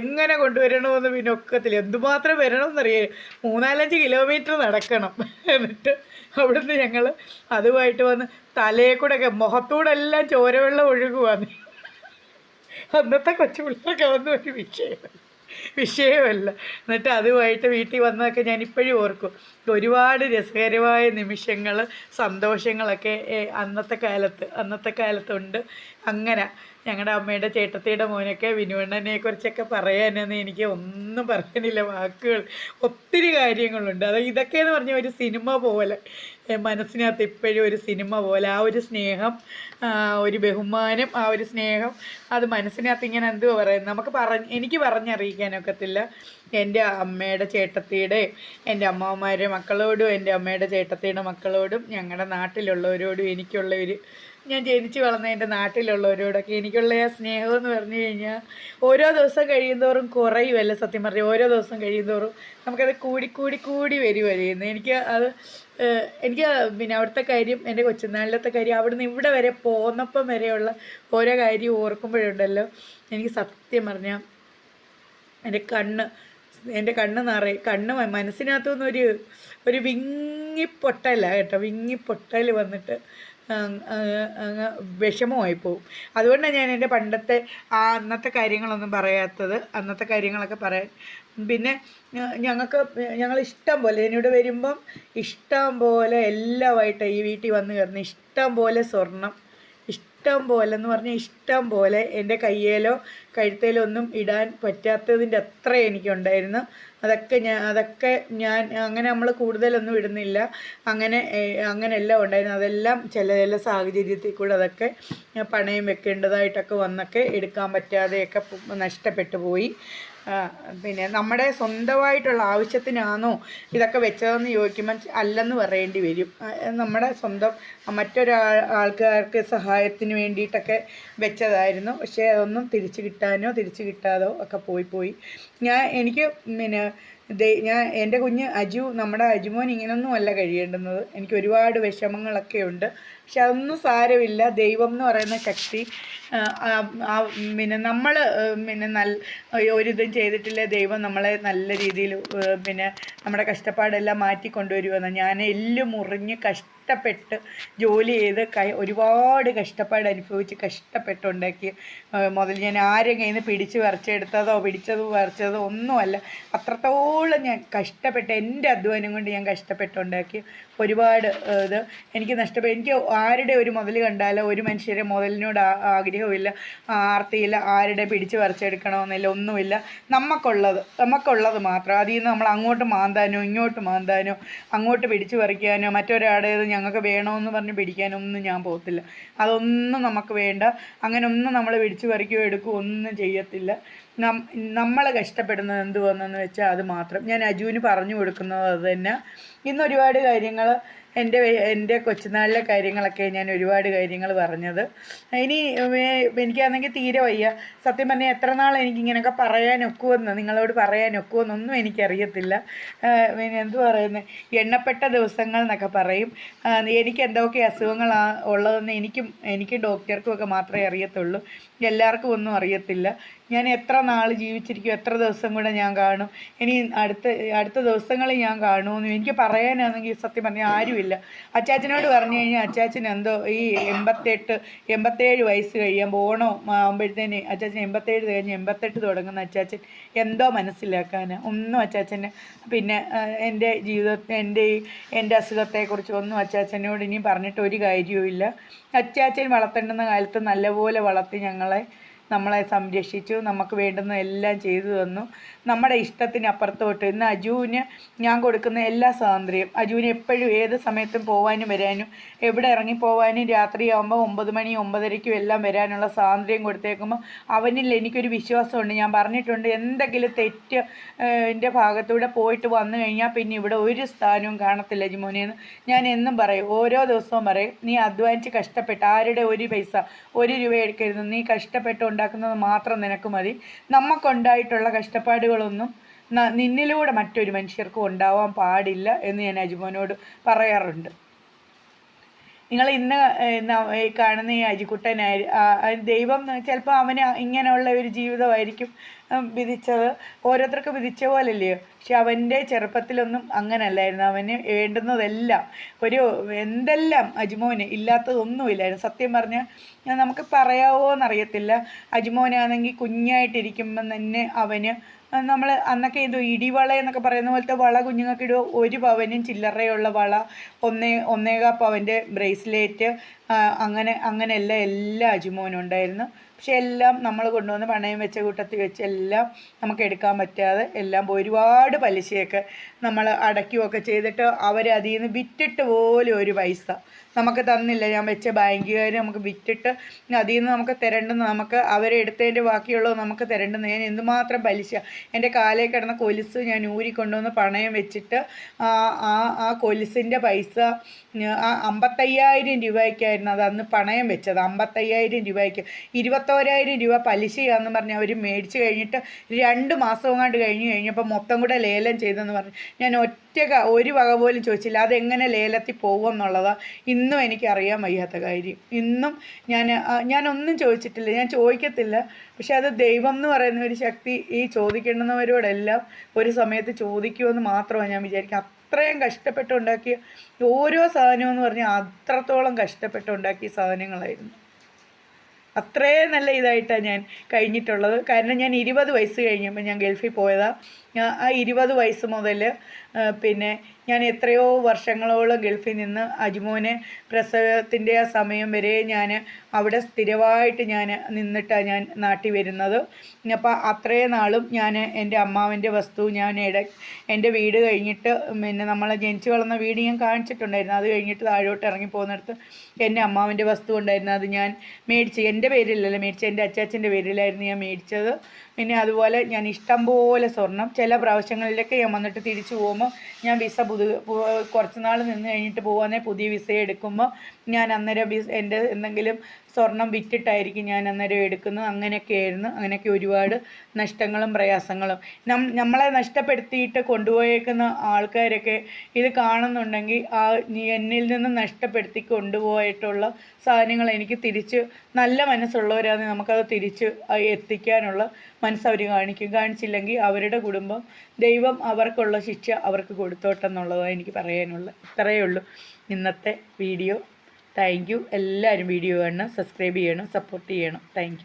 എങ്ങനെ കൊണ്ടുവരണമെന്ന് പിന്നെ ഒക്കത്തില്ല. എന്തുമാത്രം വരണമെന്നറിയേ? മൂന്നാലഞ്ച് കിലോമീറ്റർ നടക്കണം. എന്നിട്ട് അവിടുന്ന് ഞങ്ങൾ അതുമായിട്ട് വന്ന് തലയെ കൂടെ ഒക്കെ മുഖത്തൂടെ എല്ലാം ചോരവെള്ളം ഒഴുകുവാന്ന്. അന്നത്തെ കൊച്ചു പിള്ളേരൊക്കെ വന്ന് ഒരു വിഷയമല്ല വിഷയമല്ല. എന്നിട്ട് അതുമായിട്ട് വീട്ടിൽ വന്നതൊക്കെ ഞാൻ ഇപ്പോഴും ഓർക്കും. ഒരുപാട് രസകരമായ നിമിഷങ്ങൾ സന്തോഷങ്ങളൊക്കെ അന്നത്തെ കാലത്ത് അന്നത്തെ കാലത്തുണ്ട്. അങ്ങനെ ഞങ്ങളുടെ അമ്മയുടെ ചേട്ടത്തിയുടെ മോനൊക്കെ വിനുവണ്ണനെ കുറിച്ചൊക്കെ പറയാനെന്ന് എനിക്ക് ഒന്നും പറയാനില്ല. വാക്കുകൾ ഒത്തിരി കാര്യങ്ങളുണ്ട്. അത് ഇതൊക്കെയെന്ന് പറഞ്ഞ ഒരു സിനിമ പോലെ. മനസ്സിനകത്ത് ഇപ്പോഴും ഒരു സിനിമ പോലെ. ആ ഒരു സ്നേഹം ഒരു ബഹുമാനം ആ ഒരു സ്നേഹം അത് മനസ്സിനകത്ത് ഇങ്ങനെ എന്തുവാ പറയുന്നത്? നമുക്ക് പറഞ്ഞ് എനിക്ക് പറഞ്ഞറിയിക്കാനൊക്കത്തില്ല. എന്റെ അമ്മയുടെ ചേട്ടത്തിയുടെ എന്റെ അമ്മമാരുടെ മക്കളോടും എന്റെ അമ്മയുടെ ചേട്ടത്തിയുടെ മക്കളോടും ഞങ്ങളുടെ നാട്ടിലുള്ളവരോടും എനിക്കുള്ള ഒരു ഞാൻ ജനിച്ച് വളർന്ന എന്റെ നാട്ടിലുള്ളവരോടൊക്കെ എനിക്കുള്ള ആ സ്നേഹം എന്ന് പറഞ്ഞു കഴിഞ്ഞാൽ ഓരോ ദിവസം കഴിയുന്തോറും കുറയുമല്ല സത്യം പറഞ്ഞു ഓരോ ദിവസം കഴിയുന്തോറും നമുക്കത് കൂടി കൂടി കൂടി വരുമായിരുന്നു എനിക്ക് അത് എനിക്ക് പിന്നെ അവിടുത്തെ കാര്യം എന്റെ കൊച്ചുനാളിലത്തെ കാര്യം അവിടുന്ന് ഇവിടെ വരെ പോന്നപ്പം വരെയുള്ള ഓരോ കാര്യം ഓർക്കുമ്പോഴുണ്ടല്ലോ. എനിക്ക് സത്യം പറഞ്ഞാൽ എന്റെ കണ്ണ് എന്റെ കണ്ണ് നിറയെ കണ്ണ് മനസ്സിനകത്തുനിന്നൊരു മനസ്സിനകത്തുനിന്ന് ഒരു വിങ്ങി വിങ്ങിപ്പൊട്ടല കേട്ടോ. വിങ്ങിപ്പൊട്ടൽ വന്നിട്ട് വിഷമമായി പോകും അതുകൊണ്ടാണ് ഞാൻ എന്റെ പണ്ടത്തെ ആ അന്നത്തെ കാര്യങ്ങളൊന്നും പറയാത്തത് അന്നത്തെ കാര്യങ്ങളൊക്കെ പറയാൻ. പിന്നെ ഞങ്ങൾക്ക് ഞങ്ങൾ ഇഷ്ടം പോലെ എന്നോട് വരുമ്പം ഇഷ്ടം പോലെ എല്ലാമായിട്ട് ഈ വീട്ടിൽ വന്ന് കയറുന്ന ഇഷ്ടം പോലെ സ്വർണം ഇഷ്ടം പോലെ എന്ന് പറഞ്ഞാൽ ഇഷ്ടം പോലെ എന്റെ കയ്യേലോ കഴുത്തേലോ ഒന്നും ഇടാൻ പറ്റാത്തതിന്റെ അത്ര എനിക്കുണ്ടായിരുന്നു. അതൊക്കെ ഞാൻ അതൊക്കെ ഞാൻ അങ്ങനെ നമ്മൾ കൂടുതലൊന്നും ഇടുന്നില്ല. അങ്ങനെ അങ്ങനെയെല്ലാം ഉണ്ടായിരുന്നു. അതെല്ലാം ചില ചില സാഹചര്യത്തിൽ കൂടെ അതൊക്കെ പണയം വെക്കേണ്ടതായിട്ടൊക്കെ വന്നൊക്കെ എടുക്കാൻ പറ്റാതെയൊക്കെ നഷ്ടപ്പെട്ടു പോയി. പിന്നെ നമ്മുടെ സ്വന്തമായിട്ടുള്ള ആവശ്യത്തിനാണോ ഇതൊക്കെ വെച്ചതെന്ന് ചോദിക്കുമ്പോൾ അല്ലെന്ന് പറയേണ്ടി വരും. നമ്മുടെ സ്വന്തം മറ്റൊരാൾ ആൾക്കാർക്ക് സഹായത്തിന് വേണ്ടിയിട്ടൊക്കെ വെച്ചതായിരുന്നു. പക്ഷേ അതൊന്നും തിരിച്ചു കിട്ടാനോ തിരിച്ചു കിട്ടാതോ ഒക്കെ പോയി പോയി. ഞാൻ എനിക്ക് പിന്നെ ഞാൻ എന്റെ കുഞ്ഞ് അജു നമ്മുടെ അജുമോൻ ഇങ്ങനൊന്നും അല്ല കഴിയേണ്ടുന്നത്. എനിക്ക് ഒരുപാട് വിഷമങ്ങളൊക്കെ ഉണ്ട്. പക്ഷെ അതൊന്നും സാരമില്ല. ദൈവം എന്ന് പറയുന്ന ശക്തി പിന്നെ നമ്മൾ പിന്നെ നല്ല ഒരിതും ചെയ്തിട്ടില്ല. ദൈവം നമ്മളെ നല്ല രീതിയിൽ പിന്നെ നമ്മുടെ കഷ്ടപ്പാടെല്ലാം മാറ്റി കൊണ്ടുവരുമെന്ന് ഞാൻ എല്ല് മുറിഞ്ഞ് കഷ്ടപ്പെട്ട് ജോലി ചെയ്ത് കൈ ഒരുപാട് കഷ്ടപ്പാട് അനുഭവിച്ച് കഷ്ടപ്പെട്ടുണ്ടാക്കി മുതൽ ഞാൻ ആരും കയ്യിൽ നിന്ന് പിടിച്ച് വരച്ചെടുത്തതോ പിടിച്ചതോ വരച്ചതോ ഒന്നുമല്ല. അത്രത്തോളം ഞാൻ കഷ്ടപ്പെട്ട് എന്റെ അധ്വാനം കൊണ്ട് ഞാൻ കഷ്ടപ്പെട്ടുണ്ടാക്കി ഒരുപാട് ഇത് എനിക്ക് നഷ്ടപ്പെട്ടു. എനിക്ക് ആരുടെ ഒരു മുതൽ കണ്ടാലോ ഒരു മനുഷ്യരെ മുതലിനോട് ആഗ്രഹമില്ല ആർത്തിയില്ല ആരുടെ പിടിച്ച് പറിച്ചെടുക്കണമെന്നില്ല ഒന്നുമില്ല. നമുക്കുള്ളത് നമുക്കുള്ളത് മാത്രം. അതിൽ നിന്ന് നമ്മൾ അങ്ങോട്ട് മാന്താനോ ഇങ്ങോട്ട് മാന്താനോ അങ്ങോട്ട് പിടിച്ച് പറിക്കാനോ മറ്റൊരാടേത് ഞങ്ങൾക്ക് വേണമെന്ന് പറഞ്ഞ് പിടിക്കാനൊന്നും ഞാൻ പോകത്തില്ല. അതൊന്നും നമുക്ക് വേണ്ട. അങ്ങനെ ഒന്നും നമ്മൾ പിടിച്ചു പറിക്കുകയോ എടുക്കുകയോ ഒന്നും ചെയ്യത്തില്ല. നമ്മൾ കഷ്ടപ്പെടുന്നത് എന്ത് വന്നെന്ന് വെച്ചാൽ അത് മാത്രം. ഞാൻ അജുവിന് പറഞ്ഞു കൊടുക്കുന്നത് അത് തന്നെ. ഇന്ന് ഒരുപാട് കാര്യങ്ങൾ എന്റെ എന്റെ കൊച്ചുനാളിലെ കാര്യങ്ങളൊക്കെ ഞാൻ ഒരുപാട് കാര്യങ്ങൾ പറഞ്ഞത്. ഇനി എനിക്കാണെങ്കിൽ തീരെ വയ്യ. സത്യം പറഞ്ഞാൽ എത്ര നാൾ എനിക്കിങ്ങനെയൊക്കെ പറയാൻ ഒക്കുമെന്ന് നിങ്ങളോട് പറയാൻ ഒക്കുമെന്നൊന്നും എനിക്കറിയത്തില്ല പിന്നെ എന്ത് പറയുന്നത് എണ്ണപ്പെട്ട ദിവസങ്ങൾ എന്നൊക്കെ പറയും. എനിക്ക് എന്തൊക്കെ അസുഖങ്ങളാണ് ഉള്ളതെന്ന് എനിക്കും എനിക്ക് ഡോക്ടർക്കും ഒക്കെ മാത്രമേ അറിയത്തുള്ളൂ. എല്ലാവർക്കും ഒന്നും അറിയത്തില്ല. ഞാൻ എത്ര നാൾ ജീവിച്ചിരിക്കും എത്ര ദിവസം കൂടെ ഞാൻ കാണും ഇനി അടുത്ത അടുത്ത ദിവസങ്ങളിൽ ഞാൻ കാണുമെന്ന് എനിക്ക് പറയാനാണെങ്കിൽ സത്യം പറഞ്ഞാൽ ആരുമില്ല. അച്ചാച്ചനോട് പറഞ്ഞു കഴിഞ്ഞാൽ അച്ചാച്ചൻ എന്തോ ഈ എൺപത്തെട്ട് എൺപത്തേഴ് വയസ്സ് കഴിയുമ്പോൾ ഓണം ആകുമ്പോഴത്തേന് അച്ചാച്ചൻ എൺപത്തേഴ് കഴിഞ്ഞ് എൺപത്തെട്ട് തുടങ്ങുന്ന അച്ചാച്ചൻ എന്തോ മനസ്സിലാക്കാൻ ഒന്നും അച്ചാച്ചന് പിന്നെ എന്റെ ജീവിതത്തെ എന്റെ ഈ എന്റെ അസുഖത്തെക്കുറിച്ച് ഒന്നും അച്ചാച്ചനോട് ഇനി പറഞ്ഞിട്ട് ഒരു കാര്യവുമില്ല. അച്ചാച്ചൻ വളർത്തേണ്ടുന്ന കാലത്ത് നല്ലപോലെ വളർത്തി ഞങ്ങളെ നമ്മളെ സംരക്ഷിച്ചു നമുക്ക് വേണ്ടുന്ന എല്ലാം ചെയ്തു തന്നു. നമ്മുടെ ഇഷ്ടത്തിനപ്പുറത്തോട്ട് ഇന്ന് അജുവിന് ഞാൻ കൊടുക്കുന്ന എല്ലാ സ്വാതന്ത്ര്യം അജുവിന് എപ്പോഴും ഏത് സമയത്തും പോകാനും വരാനും എവിടെ ഇറങ്ങി പോകാനും രാത്രിയാകുമ്പോൾ ഒമ്പത് മണി ഒമ്പതരയ്ക്കും എല്ലാം വരാനുള്ള സ്വാതന്ത്ര്യം കൊടുത്തേക്കുമ്പോൾ അവനിൽ എനിക്കൊരു വിശ്വാസമുണ്ട്. ഞാൻ പറഞ്ഞിട്ടുണ്ട് എന്തെങ്കിലും തെറ്റ് എന്റെ ഭാഗത്തൂടെ പോയിട്ട് വന്നു കഴിഞ്ഞാൽ പിന്നെ ഇവിടെ ഒരു സ്ഥാനവും കാണത്തില്ല ജിമോനെന്ന് ഞാൻ എന്നും പറയും. ഓരോ ദിവസവും പറയും നീ അധ്വാനിച്ച് കഷ്ടപ്പെട്ട് ആരുടെ ഒരു പൈസ ഒരു രൂപ എടുക്കരുത്. നീ കഷ്ടപ്പെട്ട് ഉണ്ടാക്കുന്നത് മാത്രം നിനക്ക് മതി. നമുക്കുണ്ടായിട്ടുള്ള കഷ്ടപ്പാടുകളൊന്നും നിന്നിലൂടെ മറ്റൊരു മനുഷ്യർക്കും ഉണ്ടാവാൻ പാടില്ല എന്ന് ഞാൻ അജുമോനോട് പറയാറുണ്ട്. നിങ്ങൾ ഇന്ന് ഈ കാണുന്ന ഈ അജിക്കുട്ടനായി ദൈവം ചിലപ്പോൾ അവന് ഇങ്ങനെയുള്ള ഒരു ജീവിതമായിരിക്കും വിധിച്ചത്. ഓരോരുത്തർക്ക് വിധിച്ച പോലല്ലയോ? പക്ഷെ അവന്റെ ചെറുപ്പത്തിലൊന്നും അങ്ങനല്ലായിരുന്നു. അവന് വേണ്ടുന്നതെല്ലാം ഒരു എന്തെല്ലാം അജിമോന് ഇല്ലാത്തതൊന്നുമില്ലായിരുന്നു. സത്യം പറഞ്ഞാൽ നമുക്ക് പറയാവോ എന്നറിയത്തില്ല അജിമോനാണെങ്കിൽ കുഞ്ഞായിട്ടിരിക്കുമ്പം തന്നെ അവന് നമ്മൾ അന്നൊക്കെ ഇത് ഇടിവള എന്നൊക്കെ പറയുന്ന പോലത്തെ വള കുഞ്ഞുങ്ങൾക്ക് ഇടുക ഒരു പവനും ചില്ലറയുള്ള വള ഒന്നേ ഒന്നേകാ പവന്റെ ബ്രേസ്ലെറ്റ് അങ്ങനെ അങ്ങനെയല്ല എല്ലാ അജിമോനും ഉണ്ടായിരുന്നു. പക്ഷെ എല്ലാം നമ്മൾ കൊണ്ടുവന്ന് പണയം വെച്ച കൂട്ടത്തിൽ വെച്ച് എല്ലാം നമുക്ക് എടുക്കാൻ പറ്റാതെ എല്ലാം പോയി. ഒരുപാട് പലിശയൊക്കെ നമ്മൾ അടയ്ക്കുകയൊക്കെ ചെയ്തിട്ട് അവരതിൽ നിന്ന് വിറ്റിട്ട് പോലും ഒരു പൈസ നമുക്ക് തന്നില്ല. ഞാൻ വെച്ച ബാങ്കുകാർ നമുക്ക് വിറ്റിട്ട് അതിൽ നിന്ന് നമുക്ക് തരേണ്ടുന്ന നമുക്ക് അവരെടുത്തതിന്റെ ബാക്കിയുള്ളത് നമുക്ക് തരേണ്ടുന്ന ഞാൻ എന്തുമാത്രം പലിശ എന്റെ കാലേ കിടന്ന കൊലുസ് ഞാൻ ഊരിക്കൊണ്ടുവന്ന് പണയം വെച്ചിട്ട് ആ ആ കൊലുസിന്റെ പൈസ ആ അമ്പത്തയ്യായിരം രൂപയ്ക്കായിരുന്നു അത് അന്ന് പണയം വെച്ചത്. അമ്പത്തയ്യായിരം രൂപയ്ക്ക്. ഇരുപത്തോരായിരം രൂപ പലിശയാണെന്ന് പറഞ്ഞ് അവർ മേടിച്ച് കഴിഞ്ഞിട്ട് രണ്ട് മാസം കണ്ട് കഴിഞ്ഞ് കഴിഞ്ഞപ്പോൾ മൊത്തം കൂടെ ലേലം ചെയ്തെന്ന് പറഞ്ഞു. ഞാൻ ഒറ്റ ഒരു വക പോലും ചോദിച്ചില്ല. അതെങ്ങനെ ലേലത്തിൽ പോകും എന്നുള്ളതാണ് ഇന്നും എനിക്കറിയാൻ വയ്യാത്ത കാര്യം. ഇന്നും ഞാൻ ഞാനൊന്നും ചോദിച്ചിട്ടില്ല. ഞാൻ ചോദിക്കത്തില്ല. പക്ഷെ അത് ദൈവം എന്ന് പറയുന്ന ഒരു ശക്തി ഈ ചോദിക്കേണ്ടുന്നവരോടെല്ലാം ഒരു സമയത്ത് ചോദിക്കുമെന്ന് മാത്രമാണ് ഞാൻ വിചാരിക്കുക. അത്രയും കഷ്ടപ്പെട്ടുണ്ടാക്കിയ ഓരോ സാധനവും എന്ന് പറഞ്ഞാൽ അത്രത്തോളം കഷ്ടപ്പെട്ടുണ്ടാക്കിയ സാധനങ്ങളായിരുന്നു. അത്രയും നല്ല ഇതായിട്ടാണ് ഞാൻ കഴിഞ്ഞിട്ടുള്ളത്. കാരണം ഞാൻ ഇരുപത് വയസ്സ് കഴിഞ്ഞപ്പോൾ ഞാൻ ഗൾഫിൽ പോയതാണ് ആ ഇരുപത് വയസ്സ് മുതൽ പിന്നെ ഞാൻ എത്രയോ വർഷങ്ങളോളം ഗൾഫിൽ നിന്ന് അജ്മോനെ പ്രസവത്തിന്റെ ആ സമയം വരെ ഞാൻ അവിടെ സ്ഥിരമായിട്ട് ഞാൻ നിന്നിട്ടാണ് ഞാൻ നാട്ടിൽ വരുന്നത്. അപ്പോൾ അത്രയും നാളും ഞാൻ എന്റെ അമ്മാവന്റെ വസ്തു ഞാൻ ഇട എന്റെ വീട് കഴിഞ്ഞിട്ട് പിന്നെ നമ്മളെ ജനിച്ചു വളർന്ന വീട് ഞാൻ കാണിച്ചിട്ടുണ്ടായിരുന്നു. അത് കഴിഞ്ഞിട്ട് താഴോട്ട് ഇറങ്ങി പോകുന്നിടത്ത് എന്റെ അമ്മാവന്റെ വസ്തു ഉണ്ടായിരുന്നു. അത് ഞാൻ മേടിച്ച് എന്റെ പേരിലല്ല മേടിച്ചത് എന്റെ അച്ചാച്ചന്റെ പേരിലായിരുന്നു ഞാൻ മേടിച്ചത്. പിന്നെ അതുപോലെ ഞാൻ ഇഷ്ടം പോലെ സ്വർണം ചില പ്രാവശ്യങ്ങളിലൊക്കെ ഞാൻ വന്നിട്ട് തിരിച്ചു പോകുമ്പോൾ ഞാൻ വിസ പുതു കുറച്ച് നാൾ നിന്ന് കഴിഞ്ഞിട്ട് പോകാനേ പുതിയ വിസ എടുക്കുമ്പോൾ ഞാൻ അന്നേരം എന്റെ എന്തെങ്കിലും സ്വർണം വിറ്റിട്ടായിരിക്കും ഞാൻ അന്നേരം എടുക്കുന്നത്. അങ്ങനെയൊക്കെ ആയിരുന്നു അങ്ങനെയൊക്കെ ഒരുപാട് നഷ്ടങ്ങളും പ്രയാസങ്ങളും. നം നമ്മളെ നഷ്ടപ്പെടുത്തിയിട്ട് കൊണ്ടുപോയേക്കുന്ന ആൾക്കാരൊക്കെ ഇത് കാണുന്നുണ്ടെങ്കിൽ ആ എന്നിൽ നിന്ന് നഷ്ടപ്പെടുത്തി കൊണ്ടുപോയിട്ടുള്ള സാധനങ്ങൾ എനിക്ക് തിരിച്ച് നല്ല മനസ്സുള്ളവരാണെങ്കിൽ നമുക്കത് തിരിച്ച് എത്തിക്കാനുള്ള മനസ്സ് അവർ കാണിക്കും. കാണിച്ചില്ലെങ്കിൽ അവരുടെ കുടുംബം ദൈവം അവർക്കുള്ള ശിക്ഷ അവർക്ക് കൊടുത്തോട്ടെന്നുള്ളതാണ് എനിക്ക് പറയാനുള്ളത്. ഇത്രയേ ഉള്ളൂ. ഇന്നത്തെ വീഡിയോ താങ്ക് യു. എല്ലാവരും വീഡിയോ കാണണം സബ്സ്ക്രൈബ് ചെയ്യണം സപ്പോർട്ട് ചെയ്യണം. താങ്ക്